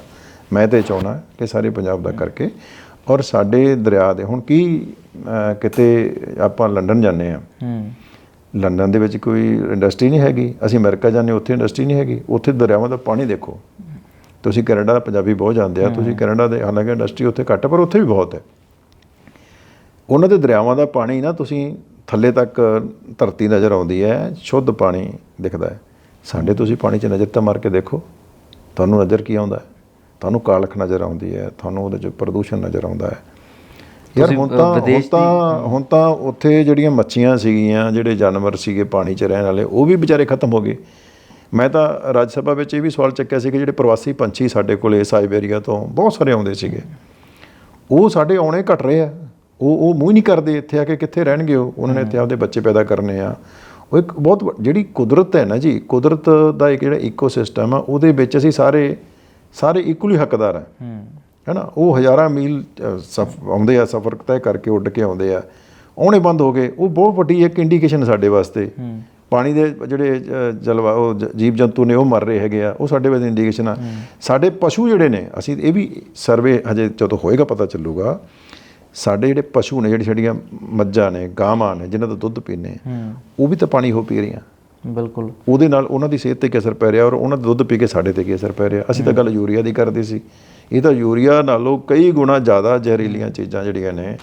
ਮੈਂ ਤੇ ਚਾਹਣਾ ਕਿ ਸਾਰੇ ਪੰਜਾਬ ਦਾ ਕਰਕੇ। ਔਰ ਸਾਡੇ ਦਰਿਆ ਦੇ ਹੁਣ ਕੀ ਕਿਤੇ ਆਪਾਂ ਲੰਡਨ ਜਾਂਦੇ ਆ। ਲੰਡਨ ਦੇ ਵਿੱਚ ਕੋਈ ਇੰਡਸਟਰੀ ਨਹੀਂ ਹੈਗੀ। ਅਸੀਂ ਅਮਰੀਕਾ ਜਾਂਦੇ ਉੱਥੇ ਇੰਡਸਟਰੀ ਨਹੀਂ ਹੈਗੀ। ਉੱਥੇ ਦਰਿਆਵਾਂ ਦਾ ਪਾਣੀ ਦੇਖੋ। ਤੁਸੀਂ ਕੈਨੇਡਾ ਦਾ ਪੰਜਾਬੀ ਬਹੁਤ ਜਾਣਦੇ ਆ ਤੁਸੀਂ ਕੈਨੇਡਾ ਦੇ ਹਾਲਾਂਕਿ ਇੰਡਸਟਰੀ ਉੱਥੇ ਘੱਟ ਪਰ ਉੱਥੇ ਵੀ ਬਹੁਤ ਹੈ। ਉਹਨਾਂ ਦੇ ਦਰਿਆਵਾਂ ਦਾ ਪਾਣੀ ਨਾ ਤੁਸੀਂ ਥੱਲੇ ਤੱਕ ਧਰਤੀ ਨਜ਼ਰ ਆਉਂਦੀ ਹੈ ਸ਼ੁੱਧ ਪਾਣੀ ਦਿਖਦਾ ਹੈ। ਸਾਡੇ ਤੁਸੀਂ ਪਾਣੀ 'ਚ ਨਜ਼ਰ ਤਾਂ ਮਾਰ ਕੇ ਦੇਖੋ ਤੁਹਾਨੂੰ ਨਜ਼ਰ ਕੀ ਆਉਂਦਾ ਹੈ? ਤੁਹਾਨੂੰ ਕਾਲਖ ਨਜ਼ਰ ਆਉਂਦੀ ਹੈ ਤੁਹਾਨੂੰ ਉਹਦੇ 'ਚ ਪ੍ਰਦੂਸ਼ਣ ਨਜ਼ਰ ਆਉਂਦਾ ਹੈ। ਯਾਰ ਹੁਣ ਤਾਂ ਹੁਣ ਤਾਂ ਹੁਣ ਤਾਂ ਉੱਥੇ ਜਿਹੜੀਆਂ ਮੱਛੀਆਂ ਸੀਗੀਆਂ ਜਿਹੜੇ ਜਾਨਵਰ ਸੀਗੇ ਪਾਣੀ 'ਚ ਰਹਿਣ ਵਾਲੇ ਉਹ ਵੀ ਵਿਚਾਰੇ ਖਤਮ ਹੋ ਗਏ। ਮੈਂ ਤਾਂ ਰਾਜ ਸਭਾ ਵਿੱਚ ਇਹ ਵੀ ਸਵਾਲ ਚੱਕਿਆ ਸੀ ਕਿ ਜਿਹੜੇ ਪ੍ਰਵਾਸੀ ਪੰਛੀ ਸਾਡੇ ਕੋਲੇ ਸਾਈਬੇਰੀਆ ਤੋਂ ਬਹੁਤ ਸਾਰੇ ਆਉਂਦੇ ਸੀਗੇ। ਉਹ ਸਾਡੇ ਆਉਣੇ ਘਟ ਰਹੇ ਆ। ਉਹ ਉਹ ਮੂੰਹ ਨਹੀਂ ਕਰਦੇ ਇੱਥੇ ਆ ਕੇ ਕਿੱਥੇ ਰਹਿਣਗੇ ਉਹ। ਉਹਨਾਂ ਨੇ ਇੱਥੇ ਆਪਦੇ ਬੱਚੇ ਪੈਦਾ ਕਰਨੇ ਆ। ਉਹ ਇੱਕ ਬਹੁਤ ਜਿਹੜੀ ਕੁਦਰਤ ਹੈ ਨਾ ਜੀ ਕੁਦਰਤ ਦਾ ਇੱਕ ਜਿਹੜਾ ਇਕੋਸਿਸਟਮ ਆ ਉਹਦੇ ਵਿੱਚ ਅਸੀਂ ਸਾਰੇ ਸਾਰੇ ਇਕੁਅਲੀ ਹੱਕਦਾਰ ਆ। ਹੂੰ। ਹੈਨਾ? ਉਹ ਹਜ਼ਾਰਾਂ ਮੀਲ ਆਉਂਦੇ ਆ ਸਫ਼ਰ ਤੈਅ ਕਰਕੇ ਉੱਡ ਕੇ ਆਉਂਦੇ ਆ। ਆਉਣੇ ਬੰਦ ਹੋ ਗਏ। ਉਹ ਬਹੁਤ ਵੱਡੀ ਇੱਕ ਇੰਡੀਕੇਸ਼ਨ ਸਾਡੇ ਵਾਸਤੇ। ਪਾਣੀ ਦੇ ਜਿਹੜੇ ਜਲਵਾ ਉਹ ਜੀਵ ਜੰਤੂ ਨੇ ਉਹ ਮਰ ਰਹੇ ਹੈਗੇ ਆ ਉਹ ਸਾਡੇ ਵਾਸਤੇ ਇੰਡੀਕੇਸ਼ਨ ਆ। ਸਾਡੇ ਪਸ਼ੂ ਜਿਹੜੇ ਨੇ ਅਸੀਂ ਇਹ ਵੀ ਸਰਵੇ ਹਜੇ ਜਦੋਂ ਹੋਏਗਾ ਪਤਾ ਚੱਲੂਗਾ ਸਾਡੇ ਜਿਹੜੇ ਪਸ਼ੂ ਨੇ ਜਿਹੜੀ ਸਾਡੀਆਂ ਮੱਝਾਂ ਨੇ ਗਾਵਾਂ ਨੇ ਜਿਨ੍ਹਾਂ ਦਾ ਦੁੱਧ ਹੂੰ। ਉਹ ਵੀ ਤਾਂ ਪਾਣੀ ਹੋ ਪੀ ਰਹੀਆਂ। ਬਿਲਕੁਲ। ਉਹਦੇ ਨਾਲ ਉਹਨਾਂ ਦੀ ਸਿਹਤ ਤੇ ਕੀ ਅਸਰ ਪੈ ਰਿਹਾ ਔਰ ਉਹਨਾਂ ਦਾ ਦੁੱਧ ਪੀ ਕੇ ਸਾਡੇ ਤੇ ਕੀ ਅਸਰ ਪੈ ਰਿਹਾ। ਅਸੀਂ ਤਾਂ ਗੱਲ ਯੂਰੀਆ ਦੀ ਕਰਦੇ ਸੀ। ਇਹ ਤਾਂ ਯੂਰੀਆ ਨਾਲੋਂ ਕਈ ਗੁਣਾ ਜ਼ਿਆਦਾ ਜ਼ਹਿਰੀਲੀਆਂ ਚੀਜ਼ਾਂ ਜਿਹੜੀਆਂ ਨੇ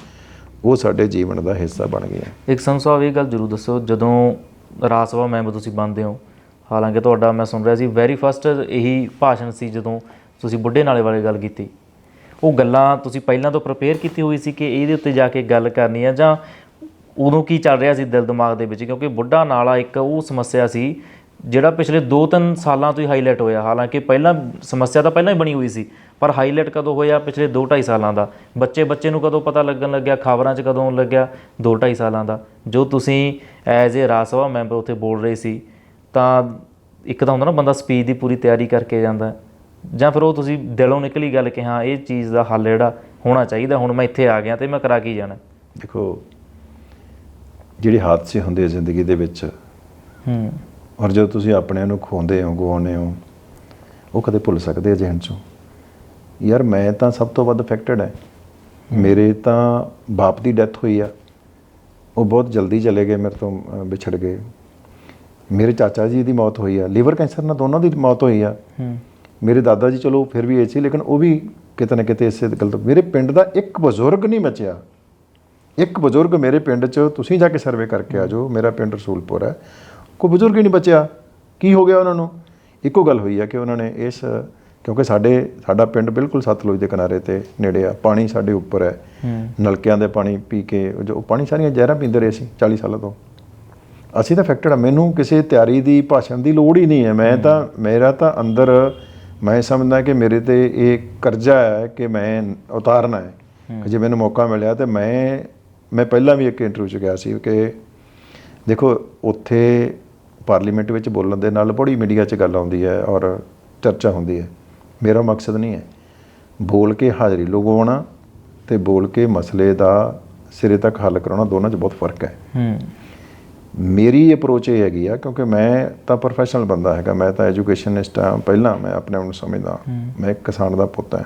ਉਹ ਸਾਡੇ ਜੀਵਨ ਦਾ ਹਿੱਸਾ ਬਣ ਗਈਆਂ। ਇੱਕ ਸਾਹਿਬ ਇਹ ਗੱਲ ਜ਼ਰੂਰ ਦੱਸੋ ਜਦੋਂ ਰਾਜ ਸਭਾ ਮੈਂਬਰ ਤੁਸੀਂ ਬਣਦੇ ਹੋ। ਹਾਲਾਂਕਿ ਤੁਹਾਡਾ ਮੈਂ ਸੁਣ ਰਿਹਾ ਸੀ ਵੈਰੀ ਫਸਟ ਇਹੀ ਭਾਸ਼ਣ ਸੀ ਜਦੋਂ ਤੁਸੀਂ ਬੁੱਢੇ ਨਾਲੇ ਬਾਰੇ ਗੱਲ ਕੀਤੀ। ਉਹ ਗੱਲਾਂ ਤੁਸੀਂ ਪਹਿਲਾਂ ਤੋਂ ਪ੍ਰਪੇਅਰ ਕੀਤੀ ਹੋਈ ਸੀ ਕਿ ਇਹਦੇ ਉੱਤੇ ਜਾ ਕੇ ਗੱਲ ਕਰਨੀ ਹੈ ਜਾਂ ਉਦੋਂ ਕੀ ਚੱਲ ਰਿਹਾ ਸੀ ਦਿਲ ਦਿਮਾਗ ਦੇ ਵਿੱਚ? ਕਿਉਂਕਿ ਬੁੱਢਾ ਨਾਲਾ ਇੱਕ ਉਹ ਸਮੱਸਿਆ ਸੀ, ਜਿਹੜਾ ਪਿਛਲੇ 2-3 ਸਾਲਾਂ ਤੋਂ ਹੀ ਹਾਈਲਾਈਟ ਹੋਇਆ। ਹਾਲਾਂਕਿ ਪਹਿਲਾਂ ਸਮੱਸਿਆ ਤਾਂ ਪਹਿਲਾਂ ਹੀ ਬਣੀ ਹੋਈ ਸੀ ਪਰ ਹਾਈਲਾਈਟ ਕਦੋਂ ਹੋਇਆ ਪਿਛਲੇ 2-2.5 ਸਾਲਾਂ ਦਾ? ਬੱਚੇ ਬੱਚੇ ਨੂੰ ਕਦੋਂ ਪਤਾ ਲੱਗਣ ਲੱਗਿਆ? ਖਬਰਾਂ 'ਚ ਕਦੋਂ ਲੱਗਿਆ? 2-2.5 ਸਾਲਾਂ ਦਾ। ਜੋ ਤੁਸੀਂ as a Raj Sabha member ਉੱਥੇ ਬੋਲ ਰਹੇ ਸੀ ਤਾਂ ਇੱਕ ਤਾਂ ਹੁੰਦਾ ਨਾ ਬੰਦਾ ਸਪੀਚ ਦੀ ਪੂਰੀ ਤਿਆਰੀ ਕਰਕੇ ਜਾਂਦਾ। ਜਾਂ ਫਿਰ ਉਹ ਤੁਸੀਂ ਦਿਲੋਂ ਨਿਕਲੀ ਗੱਲ ਕਿ ਹਾਂ ਇਹ ਚੀਜ਼ ਦਾ ਹੱਲ ਜਿਹੜਾ ਹੋਣਾ ਚਾਹੀਦਾ ਹੁਣ ਮੈਂ ਇੱਥੇ ਆ ਗਿਆ ਤੇ ਮੈਂ ਕਰਾ ਕੇ ਜਾਣਾ। ਦੇਖੋ ਜਿਹੜੇ ਹਾਦਸੇ ਹੁੰਦੇ ਆ ਜ਼ਿੰਦਗੀ ਦੇ ਵਿੱਚ ਹੂੰ। ਔਰ ਜਦੋਂ ਤੁਸੀਂ ਆਪਣੇ ਨੂੰ ਖੋਉਂਦੇ ਹੋ ਗਵਾਉਂਦੇ ਹੋ ਉਹ ਕਦੇ ਭੁੱਲ ਸਕਦੇ ਆ ਜ਼ਿਹਨ ਚੋਂ ਯਾਰ ਮੈਂ ਤਾਂ ਸਭ ਤੋਂ ਵੱਧ ਅਫੈਕਟਡ ਹੈ। ਮੇਰੇ ਤਾਂ ਬਾਪ ਦੀ ਡੈਥ ਹੋਈ ਆ। ਉਹ ਬਹੁਤ ਜਲਦੀ ਚਲੇ ਗਏ ਮੇਰੇ ਤੋਂ ਵਿਛੜ ਗਏ। ਮੇਰੇ ਚਾਚਾ ਜੀ ਦੀ ਮੌਤ ਹੋਈ ਆ। ਲੀਵਰ ਕੈਂਸਰ ਨਾਲ ਦੋਨਾਂ ਦੀ ਮੌਤ ਹੋਈ ਆ। ਮੇਰੇ ਦਾਦਾ ਜੀ ਚਲੋ ਫਿਰ ਵੀ ਇਹ ਸੀ ਲੇਕਿਨ ਉਹ ਵੀ ਕਿਤੇ ਨਾ ਕਿਤੇ ਇਸੇ ਗੱਲ ਤੋਂ ਮੇਰੇ ਪਿੰਡ ਦਾ ਇੱਕ ਬਜ਼ੁਰਗ ਨਹੀਂ ਬਚਿਆ। ਇੱਕ ਬਜ਼ੁਰਗ ਮੇਰੇ ਪਿੰਡ 'ਚ ਤੁਸੀਂ ਜਾ ਕੇ ਸਰਵੇ ਕਰਕੇ ਆ ਜਾਓ। ਮੇਰਾ ਪਿੰਡ ਰਸੂਲਪੁਰ ਹੈ। ਕੋਈ ਬਜ਼ੁਰਗ ਹੀ ਨਹੀਂ ਬਚਿਆ। ਕੀ ਹੋ ਗਿਆ ਉਹਨਾਂ ਨੂੰ? ਇੱਕੋ ਗੱਲ ਹੋਈ ਆ ਕਿ ਉਹਨਾਂ ਨੇ ਇਸ ਕਿਉਂਕਿ ਸਾਡੇ ਸਾਡਾ ਪਿੰਡ ਬਿਲਕੁਲ ਸਤਲੁਜ ਦੇ ਕਿਨਾਰੇ ਤੇ ਨੇੜੇ ਆ। ਪਾਣੀ ਸਾਡੇ ਉੱਪਰ ਹੈ। ਨਲਕਿਆਂ ਦੇ ਪਾਣੀ ਪੀ ਕੇ ਜੋ ਪਾਣੀ ਸਾਰੀਆਂ ਜ਼ਹਿਰਾਂ ਪੀਂਦੇ ਰਹੇ ਸੀ 40 ਸਾਲਾਂ ਤੋਂ। ਅਸੀਂ ਤਾਂ ਅਫੈਕਟਡ ਆ। ਮੈਨੂੰ ਕਿਸੇ ਤਿਆਰੀ ਦੀ ਭਾਸ਼ਣ ਦੀ ਲੋੜ ਹੀ ਨਹੀਂ ਹੈ। ਮੈਂ ਤਾਂ ਮੇਰਾ ਤਾਂ ਅੰਦਰ ਮੈਂ ਸਮਝਦਾ ਕਿ ਮੇਰੇ ਤੇ ਇਹ ਕਰਜ਼ਾ ਹੈ ਕਿ ਮੈਂ ਉਤਾਰਨਾ ਹੈ। ਜੇ ਮੈਨੂੰ ਮੌਕਾ ਮਿਲਿਆ ਤੇ ਮੈਂ ਮੈਂ ਪਹਿਲਾਂ ਵੀ ਇੱਕ ਇੰਟਰਵਿਊ 'ਚ ਗਿਆ ਸੀ ਕਿ ਦੇਖੋ ਉੱਥੇ ਪਾਰਲੀਮੈਂਟ ਵਿੱਚ ਬੋਲਣ ਦੇ ਨਾਲ ਬੜੀ ਮੀਡੀਆ 'ਚ ਗੱਲ ਆਉਂਦੀ ਹੈ ਔਰ ਚਰਚਾ ਹੁੰਦੀ ਹੈ। ਮੇਰਾ ਮਕਸਦ ਨਹੀਂ ਹੈ। ਬੋਲ ਕੇ ਹਾਜ਼ਰੀ ਲਗਵਾਉਣਾ ਤੇ ਬੋਲ ਕੇ ਮਸਲੇ ਦਾ ਸਿਰੇ ਤੱਕ ਹੱਲ ਕਰਾਉਣਾ ਦੋਨਾਂ 'ਚ ਬਹੁਤ ਫ਼ਰਕ ਹੈ। ਹੂੰ। ਮੇਰੀ ਅਪਰੋਚ ਇਹ ਹੈਗੀ ਆ ਕਿਉਂਕਿ ਮੈਂ ਤਾਂ ਪ੍ਰੋਫੈਸ਼ਨਲ ਬੰਦਾ ਹੈਗਾ ਮੈਂ ਤਾਂ ਐਜੂਕੇਸ਼ਨਿਸਟ ਆ ਪਹਿਲਾਂ ਮੈਂ ਆਪਣੇ ਆਪ ਨੂੰ ਸਮਝਦਾ। ਮੈਂ ਇੱਕ ਕਿਸਾਨ ਦਾ ਪੁੱਤ ਹਾਂ।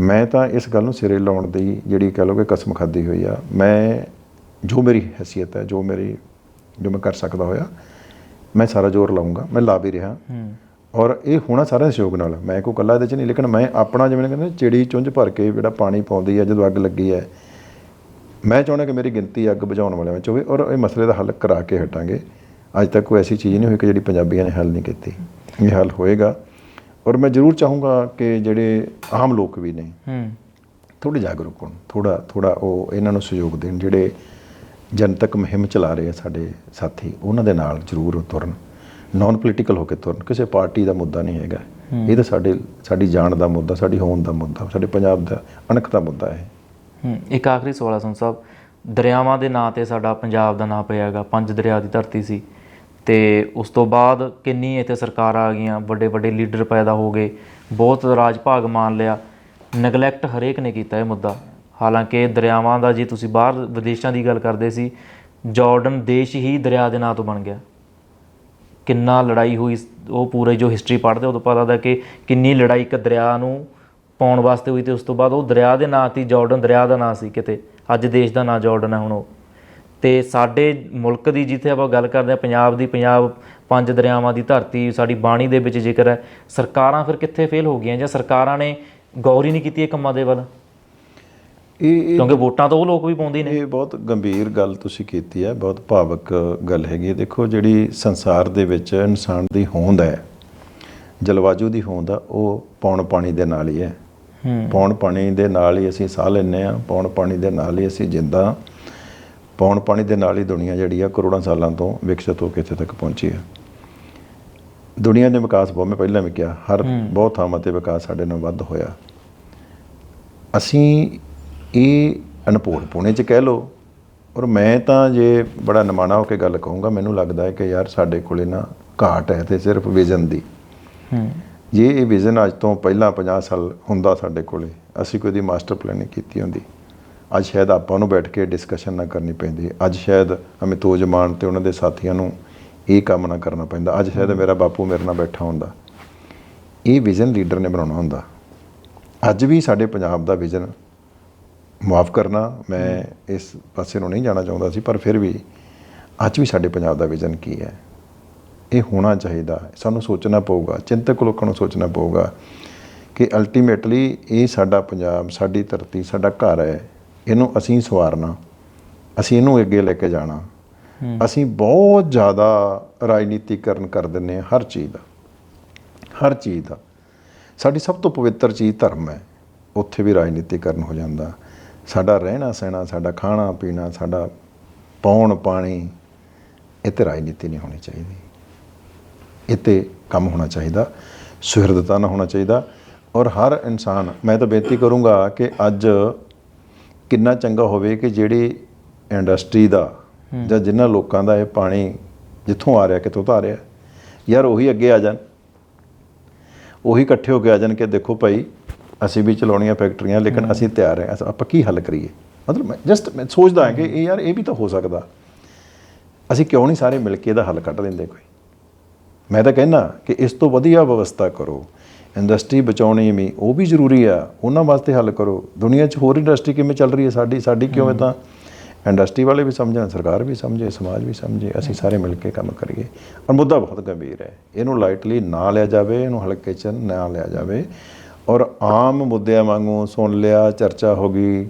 ਮੈਂ ਤਾਂ ਇਸ ਗੱਲ ਨੂੰ ਸਿਰੇ ਲਾਉਣ ਦੀ ਜਿਹੜੀ ਕਹ ਲਓਗੇ ਕਸਮ ਖਾਦੀ ਹੋਈ ਆ। ਮੈਂ ਜੋ ਮੇਰੀ ਹੈਸੀਅਤ ਹੈ ਜੋ ਮੇਰੀ ਜੋ ਮੈਂ ਕਰ ਸਕਦਾ ਹੋਇਆ ਮੈਂ ਸਾਰਾ ਜ਼ੋਰ ਲਾਉਂਗਾ ਮੈਂ ਲਾ ਵੀ ਰਿਹਾ। ਹੂੰ। ਔਰ ਇਹ ਹੋਣਾ ਸਾਰਿਆਂ ਦੇ ਸਹਿਯੋਗ ਨਾਲ। ਮੈਂ ਕੋਈ ਇਕੱਲਾ ਇਹਦੇ ਚ ਨਹੀਂ ਲੇਕਿਨ ਮੈਂ ਆਪਣਾ ਜਿਵੇਂ ਕਹਿੰਦੇ ਚਿੜੀ ਚੁੰਝ ਭਰ ਕੇ ਜਿਹੜਾ ਪਾਣੀ ਪਾਉਂਦੀ ਹੈ ਜਦੋਂ ਅੱਗ ਲੱਗੀ ਹੈ ਮੈਂ ਚਾਹੁੰਦਾ ਕਿ ਮੇਰੀ ਗਿਣਤੀ ਅੱਗ ਬੁਝਾਉਣ ਵਾਲਿਆਂ ਵਿੱਚ ਹੋਵੇ ਔਰ ਇਹ ਮਸਲੇ ਦਾ ਹੱਲ ਕਰਾ ਕੇ ਹਟਾਂਗੇ। ਅੱਜ ਤੱਕ ਕੋਈ ਐਸੀ ਚੀਜ਼ ਨਹੀਂ ਹੋਈ ਕਿ ਜਿਹੜੀ ਪੰਜਾਬੀਆਂ ਨੇ ਹੱਲ ਨਹੀਂ ਕੀਤੀ। ਇਹ ਹੱਲ ਹੋਏਗਾ। ਔਰ ਮੈਂ ਜ਼ਰੂਰ ਚਾਹੂੰਗਾ ਕਿ ਜਿਹੜੇ ਆਮ ਲੋਕ ਵੀ ਨੇ ਹੂੰ। ਥੋੜੇ ਜਾਗਰੂਕ ਹੋਣ ਥੋੜਾ ਥੋੜਾ ਉਹ ਇਹਨਾਂ ਨੂੰ ਸਹਿਯੋਗ ਦੇਣ ਜਿਹੜੇ ਜਨਤਕ ਮੁਹਿੰਮ ਚਲਾ ਰਹੇ ਆ ਸਾਡੇ ਸਾਥੀ ਉਹਨਾਂ ਦੇ ਨਾਲ ਜ਼ਰੂਰ ਤੁਰਨ। ਨਾਨ ਪੋਲੀਟੀਕਲ ਹੋ ਕੇ ਤੁਰਨ, ਕਿਸੇ ਪਾਰਟੀ ਦਾ ਮੁੱਦਾ ਨਹੀਂ ਹੈਗਾ। ਇਹ ਤਾਂ ਸਾਡੇ, ਸਾਡੀ ਜਾਨ ਦਾ ਮੁੱਦਾ, ਸਾਡੀ ਹੋਣ ਦਾ ਮੁੱਦਾ, ਸਾਡੇ ਪੰਜਾਬ ਦਾ ਅਣਖ ਦਾ ਮੁੱਦਾ ਹੈ। ਹੂੰ, ਇੱਕ ਆਖਰੀ ਸਵਾਲ ਆ ਸੰਤ ਸਾਹਿਬ। ਦਰਿਆਵਾਂ ਦੇ ਨਾਂ ਤੇ ਸਾਡਾ ਪੰਜਾਬ ਦਾ ਨਾਂ ਪਿਆ ਹੈਗਾ, ਪੰਜ ਦਰਿਆ ਦੀ ਧਰਤੀ ਸੀ। ਤੇ ਉਸ ਤੋਂ ਬਾਅਦ ਕਿੰਨੀ ਇੱਥੇ ਸਰਕਾਰਾਂ ਆ ਗਈਆਂ ਵੱਡੇ ਵੱਡੇ ਲੀਡਰ ਪੈਦਾ ਹੋ ਗਏ, ਬਹੁਤ ਰਾਜ ਭਾਗ ਮਾਨ ਲਿਆ। ਨੈਗਲੈਕਟ ਹਰੇਕ ਨੇ ਕੀਤਾ ਇਹ ਮੁੱਦਾ। ਹਾਲਾਂਕਿ ਦਰਿਆਵਾਂ ਦਾ ਜੇ ਤੁਸੀਂ ਬਾਹਰ ਵਿਦੇਸ਼ਾਂ ਦੀ ਗੱਲ ਕਰਦੇ ਸੀ, ਜਾਰਡਨ ਦੇਸ਼ ਹੀ ਦਰਿਆ ਦੇ ਨਾਂ ਤੋਂ ਬਣ ਗਿਆ। ਕਿੰਨਾ ਲੜਾਈ ਹੋਈ, ਉਹ ਪੂਰੇ ਜੋ ਹਿਸਟਰੀ ਪੜ੍ਹਦੇ ਉਦੋਂ ਪਤਾ ਲੱਗਦਾ ਕਿ ਕਿੰਨੀ ਲੜਾਈ ਇੱਕ ਦਰਿਆ ਨੂੰ ਪਾਉਣ ਵਾਸਤੇ ਹੋਈ ਤੇ ਉਸ ਤੋਂ ਬਾਅਦ ਉਹ ਦਰਿਆ ਦੇ ਨਾਂ ਤੇ ਹੀ ਜਾਰਡਨ ਦਰਿਆ ਦਾ ਨਾਂ ਸੀ ਕਿਤੇ। ਅੱਜ ਦੇਸ਼ ਦਾ ਨਾਂ ਜਾਰਡਨ ਹੈ ਹੁਣ ਉਹ। ਤੇ ਸਾਡੇ ਮੁਲਕ ਦੀ ਜਿੱਥੇ ਆਪਾਂ ਗੱਲ ਕਰਦੇ ਆ ਪੰਜਾਬ ਦੀ, ਪੰਜਾਬ ਪੰਜ ਦਰਿਆਵਾਂ ਦੀ ਧਰਤੀ, ਸਾਡੀ ਬਾਣੀ ਦੇ ਵਿੱਚ ਜ਼ਿਕਰ ਹੈ। ਸਰਕਾਰਾਂ ਫਿਰ ਕਿੱਥੇ ਫੇਲ ਹੋ ਗਈਆਂ ਜਾਂ ਸਰਕਾਰਾਂ ਨੇ ਗੌਰ ਹੀ ਨਹੀਂ ਕੀਤੀ ਇਹ ਕੰਮਾਂ ਦੇ ਵੱਲ? ਇਹ ਕਿਉਂਕਿ ਵੋਟਾਂ ਤਾਂ ਉਹ ਲੋਕ ਵੀ ਪਾਉਂਦੇ ਨੇ। ਇਹ ਬਹੁਤ ਗੰਭੀਰ ਗੱਲ ਤੁਸੀਂ ਕੀਤੀ ਹੈ ਬਹੁਤ ਭਾਵਕ ਗੱਲ ਹੈਗੀ ਹੈ। ਦੇਖੋ ਜਿਹੜੀ ਸੰਸਾਰ ਦੇ ਵਿੱਚ ਇਨਸਾਨ ਦੀ ਹੋਂਦ ਹੈ ਜਲਵਾਯੂ ਦੀ ਹੋਂਦ ਆ ਉਹ ਪੌਣ ਪਾਣੀ ਦੇ ਨਾਲ ਹੀ ਹੈ। ਪੌਣ ਪਾਣੀ ਦੇ ਨਾਲ ਹੀ ਅਸੀਂ ਸਾਹ ਲੈਂਦੇ ਆ ਪੌਣ ਪਾਣੀ ਦੇ ਨਾਲ ਹੀ ਅਸੀਂ ਜਿੰਦਾ। ਪੌਣ ਪਾਣੀ ਦੇ ਨਾਲ ਹੀ ਦੁਨੀਆ ਜਿਹੜੀ ਆ ਕਰੋੜਾਂ ਸਾਲਾਂ ਤੋਂ ਵਿਕਸਿਤ ਹੋ ਕੇ ਇੱਥੇ ਤੱਕ ਪਹੁੰਚੀ ਹੈ। ਦੁਨੀਆ ਦੇ ਵਿਕਾਸ ਬਹੁਤ ਮੈਂ ਪਹਿਲਾਂ ਵੀ ਕਿਹਾ ਹਰ ਬਹੁਤ ਥਾਵਾਂ ਤੇ ਵਿਕਾਸ ਸਾਡੇ ਨਾਲ ਵੱਧ ਹੋਇਆ। ਅਸੀਂ ਇਹ ਅਨਪੋੜ ਪੁਣੇ ਚ ਕਹਿ ਲਓ। ਔਰ ਮੈਂ ਤਾਂ ਜੇ ਬੜਾ ਨਿਮਾਣਾ ਹੋ ਕੇ ਗੱਲ ਕਹੂੰਗਾ ਮੈਨੂੰ ਲੱਗਦਾ ਹੈ ਕਿ ਯਾਰ ਸਾਡੇ ਕੋਲੇ ਨਾ ਘਾਟ ਹੈ ਤੇ ਸਿਰਫ ਵਿਜ਼ਨ ਦੀ। ਹੂੰ। ਜੇ ਇਹ ਵਿਜ਼ਨ ਅੱਜ ਤੋਂ ਪਹਿਲਾਂ 50 ਸਾਲ ਹੁੰਦਾ ਸਾਡੇ ਕੋਲੇ ਅਸੀਂ ਕੋਈ ਦੀ ਮਾਸਟਰ ਪਲੈਨਿੰਗ ਕੀਤੀ ਹੁੰਦੀ। ਅੱਜ ਸ਼ਾਇਦ ਆਪਾਂ ਨੂੰ ਬੈਠ ਕੇ ਡਿਸਕਸ਼ਨ ਨਾ ਕਰਨੀ ਪੈਂਦੀ। ਅੱਜ ਸ਼ਾਇਦ ਅਮਿਤੋਜ ਮਾਨ ਤੇ ਉਹਨਾਂ ਦੇ ਸਾਥੀਆਂ ਨੂੰ ਇਹ ਕੰਮ ਨਾ ਕਰਨਾ ਪੈਂਦਾ। ਅੱਜ ਸ਼ਾਇਦ ਮੇਰਾ ਬਾਪੂ ਮੇਰੇ ਨਾਲ ਬੈਠਾ ਹੁੰਦਾ। ਇਹ ਵਿਜ਼ਨ ਲੀਡਰ ਨੇ ਬਣਾਉਣਾ ਹੁੰਦਾ। ਅੱਜ ਵੀ ਸਾਡੇ ਪੰਜਾਬ ਦਾ ਵਿਜ਼ਨ ਮਾਫ ਕਰਨਾ ਮੈਂ ਇਸ ਪਾਸੇ ਨੂੰ ਨਹੀਂ ਜਾਣਾ ਚਾਹੁੰਦਾ ਸੀ ਪਰ ਫਿਰ ਵੀ ਅੱਜ ਵੀ ਸਾਡੇ ਪੰਜਾਬ ਦਾ ਵਿਜ਼ਨ ਕੀ ਹੈ? ਇਹ ਹੋਣਾ ਚਾਹੀਦਾ। ਸਾਨੂੰ ਸੋਚਣਾ ਪਊਗਾ ਚਿੰਤਕ ਲੋਕਾਂ ਨੂੰ ਸੋਚਣਾ ਪਊਗਾ ਕਿ ਅਲਟੀਮੇਟਲੀ ਇਹ ਸਾਡਾ ਪੰਜਾਬ ਸਾਡੀ ਧਰਤੀ ਸਾਡਾ ਘਰ ਹੈ। ਇਹਨੂੰ ਅਸੀਂ ਸਵਾਰਨਾ ਅਸੀਂ ਇਹਨੂੰ ਅੱਗੇ ਲੈ ਕੇ ਜਾਣਾ। ਅਸੀਂ ਬਹੁਤ ਜ਼ਿਆਦਾ ਰਾਜਨੀਤੀਕਰਨ ਕਰ ਦਿੰਨੇ ਹਰ ਚੀਜ਼ ਦਾ ਹਰ ਚੀਜ਼ ਦਾ। ਸਾਡੀ ਸਭ ਤੋਂ ਪਵਿੱਤਰ ਚੀਜ਼ ਧਰਮ ਹੈ। ਉੱਥੇ ਵੀ ਰਾਜਨੀਤੀਕਰਨ ਹੋ ਜਾਂਦਾ। ਸਾਡਾ ਰਹਿਣਾ ਸਹਿਣਾ ਸਾਡਾ ਖਾਣਾ ਪੀਣਾ ਸਾਡਾ ਪੌਣ ਪਾਣੀ ਇਹ ਤੇ ਰਾਜਨੀਤੀ ਨਹੀਂ ਹੋਣੀ ਚਾਹੀਦੀ। ਇਹ 'ਤੇ ਕੰਮ ਹੋਣਾ ਚਾਹੀਦਾ ਸੁਹਿਰਦਤਾ ਨਾਲ ਹੋਣਾ ਚਾਹੀਦਾ ਔਰ ਹਰ ਇਨਸਾਨ ਮੈਂ ਤਾਂ ਬੇਨਤੀ ਕਰੂੰਗਾ ਕਿ ਅੱਜ ਕਿੰਨਾ ਚੰਗਾ ਹੋਵੇ ਕਿ ਜਿਹੜੀ ਇੰਡਸਟਰੀ ਦਾ ਜਾਂ ਜਿਨ੍ਹਾਂ ਲੋਕਾਂ ਦਾ ਇਹ ਪਾਣੀ ਜਿੱਥੋਂ ਆ ਰਿਹਾ ਕਿਤੋਂ ਤਾਂ ਆ ਰਿਹਾ ਯਾਰ ਉਹੀ ਅੱਗੇ ਆ ਜਾਣ। ਉਹੀ ਇਕੱਠੇ ਹੋ ਕੇ ਆ ਜਾਣ ਕਿ ਦੇਖੋ ਭਾਈ ਅਸੀਂ ਵੀ ਚਲਾਉਣੀਆਂ ਫੈਕਟਰੀਆਂ ਲੇਕਿਨ ਅਸੀਂ ਤਿਆਰ ਹਾਂ। ਆਪਾਂ ਕੀ ਹੱਲ ਕਰੀਏ? ਮਤਲਬ ਮੈਂ ਜਸਟ ਮੈਂ ਸੋਚਦਾ ਹਾਂ ਕਿ ਇਹ ਯਾਰ ਇਹ ਵੀ ਤਾਂ ਹੋ ਸਕਦਾ। ਅਸੀਂ ਕਿਉਂ ਨਹੀਂ ਸਾਰੇ ਮਿਲ ਕੇ ਇਹਦਾ ਹੱਲ ਕੱਢ ਲੈਂਦੇ ਕੋਈ? ਮੈਂ ਤਾਂ ਕਹਿੰਦਾ ਕਿ ਇਸ ਤੋਂ ਵਧੀਆ ਵਿਵਸਥਾ ਕਰੋ। ਇੰਡਸਟਰੀ ਬਚਾਉਣੀ ਵੀ ਉਹ ਵੀ ਜ਼ਰੂਰੀ ਆ। ਉਹਨਾਂ ਵਾਸਤੇ ਹੱਲ ਕਰੋ। ਦੁਨੀਆ 'ਚ ਹੋਰ ਇੰਡਸਟਰੀ ਕਿਵੇਂ ਚੱਲ ਰਹੀ ਹੈ? ਸਾਡੀ ਸਾਡੀ ਕਿਉਂ ਤਾਂ ਇੰਡਸਟਰੀ ਵਾਲੇ ਵੀ ਸਮਝਣ ਸਰਕਾਰ ਵੀ ਸਮਝੇ ਸਮਾਜ ਵੀ ਸਮਝੇ ਅਸੀਂ ਸਾਰੇ ਮਿਲ ਕੇ ਕੰਮ ਕਰੀਏ। ਔਰ ਮੁੱਦਾ ਬਹੁਤ ਗੰਭੀਰ ਹੈ। ਇਹਨੂੰ ਲਾਈਟਲੀ ਨਾ ਲਿਆ ਜਾਵੇ ਇਹਨੂੰ ਹਲਕੇ 'ਚ ਨਾ ਲਿਆ ਜਾਵੇ। ਔਰ ਆਮ ਮੁੱਦਿਆਂ ਵਾਂਗੂ ਸੁਣ ਲਿਆ ਚਰਚਾ ਹੋ ਗਈ।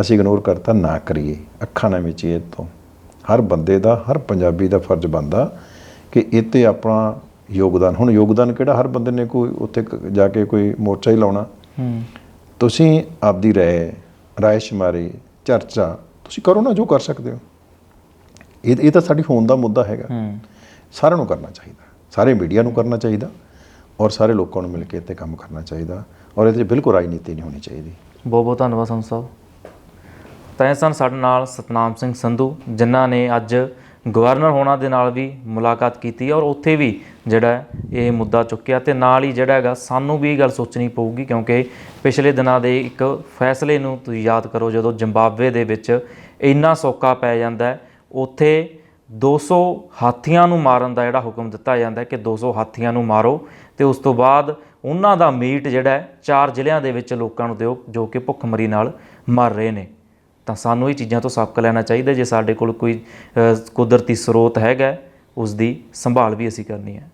ਅਸੀਂ ਇਗਨੋਰ ਕਰਤਾ ਨਾ ਕਰੀਏ। ਅੱਖਾਂ ਨਾਲ ਵਿਚੀਏ ਤੋਂ ਹਰ ਬੰਦੇ ਦਾ ਹਰ ਪੰਜਾਬੀ ਦਾ ਫਰਜ਼ ਬਣਦਾ ਕਿ ਇਹ 'ਤੇ ਆਪਣਾ ਯੋਗਦਾਨ। ਹੁਣ ਯੋਗਦਾਨ ਕਿਹੜਾ? ਹਰ ਬੰਦੇ ਨੇ ਕੋਈ ਉੱਥੇ ਜਾ ਕੇ ਕੋਈ ਮੋਰਚਾ ਹੀ ਲਾਉਣਾ। ਤੁਸੀਂ ਆਪਦੀ ਰਾਏ ਰਾਏ ਸ਼ੁਮਾਰੀ ਚਰਚਾ ਤੁਸੀਂ ਕਰੋ ਨਾ ਜੋ ਕਰ ਸਕਦੇ ਹੋ। ਇਹ ਇਹ ਤਾਂ ਸਾਡੀ ਹੋਣ ਦਾ ਮੁੱਦਾ ਹੈਗਾ। ਸਾਰਿਆਂ ਨੂੰ ਕਰਨਾ ਚਾਹੀਦਾ। ਸਾਰੇ ਮੀਡੀਆ ਨੂੰ ਕਰਨਾ ਚਾਹੀਦਾ। ਔਰ ਸਾਰੇ ਲੋਕਾਂ ਨੂੰ ਮਿਲ ਕੇ ਇੱਥੇ ਕੰਮ ਕਰਨਾ ਚਾਹੀਦਾ ਔਰ ਇਹਦੇ 'ਚ ਬਿਲਕੁਲ ਰਾਜਨੀਤੀ ਨਹੀਂ ਹੋਣੀ ਚਾਹੀਦੀ। ਬਹੁਤ ਬਹੁਤ ਧੰਨਵਾਦ ਸੰਤ ਸਾਹਿਬ। ਤਾਂ ਇਹ ਸਨ ਸਾਡੇ ਨਾਲ ਸਤਨਾਮ ਸਿੰਘ ਸੰਧੂ, ਜਿਨ੍ਹਾਂ ਨੇ ਅੱਜ ਗਵਰਨਰ ਹੋਣਾ ਦੇ ਨਾਲ ਵੀ ਮੁਲਾਕਾਤ ਕੀਤੀ ਔਰ ਉੱਥੇ ਵੀ ਜਿਹੜਾ ਇਹ ਮੁੱਦਾ ਚੁੱਕਿਆ ਤੇ ਨਾਲ ਹੀ ਜਿਹੜਾ ਹੈਗਾ, ਸਾਨੂੰ ਵੀ ਇਹ ਗੱਲ ਸੋਚਣੀ ਪਊਗੀ ਕਿਉਂਕਿ ਪਿਛਲੇ ਦਿਨਾਂ ਦੇ ਇੱਕ ਫੈਸਲੇ ਨੂੰ ਤੁਸੀਂ ਯਾਦ ਕਰੋ ਜਦੋਂ ਜ਼ਿੰਬਾਬਵੇ ਦੇ ਵਿੱਚ ਇੰਨਾ ਸੋਕਾ ਪੈ ਜਾਂਦਾ ਹੈ, ਉੱਥੇ 200 ਹਾਥੀਆਂ ਨੂੰ ਮਾਰਨ ਦਾ ਜਿਹੜਾ ਹੁਕਮ ਦਿੱਤਾ ਜਾਂਦਾ ਹੈ ਕਿ 200 ਹਾਥੀਆਂ ਨੂੰ ਮਾਰੋ। ਤੇ ਉਸ ਤੋਂ ਬਾਅਦ ਉਹਨਾਂ ਦਾ ਮੀਟ ਜਿਹੜਾ ਚਾਰ ਜ਼ਿਲ੍ਹਿਆਂ ਦੇ ਵਿੱਚ ਲੋਕਾਂ ਨੂੰ ਦਿਓ, ਜੋ ਕਿ ਭੁੱਖਮਰੀ ਨਾਲ ਮਰ ਰਹੇ ਨੇ। ਤਾਂ ਸਾਨੂੰ ਇਹ ਚੀਜ਼ਾਂ ਤੋਂ ਸਬਕ ਲੈਣਾ ਚਾਹੀਦਾ ਜੇ ਸਾਡੇ ਕੋਲ ਕੋਈ ਕੁਦਰਤੀ ਸਰੋਤ ਹੈਗਾ ਉਸ ਦੀ ਸੰਭਾਲ ਵੀ ਅਸੀਂ ਕਰਨੀ ਹੈ।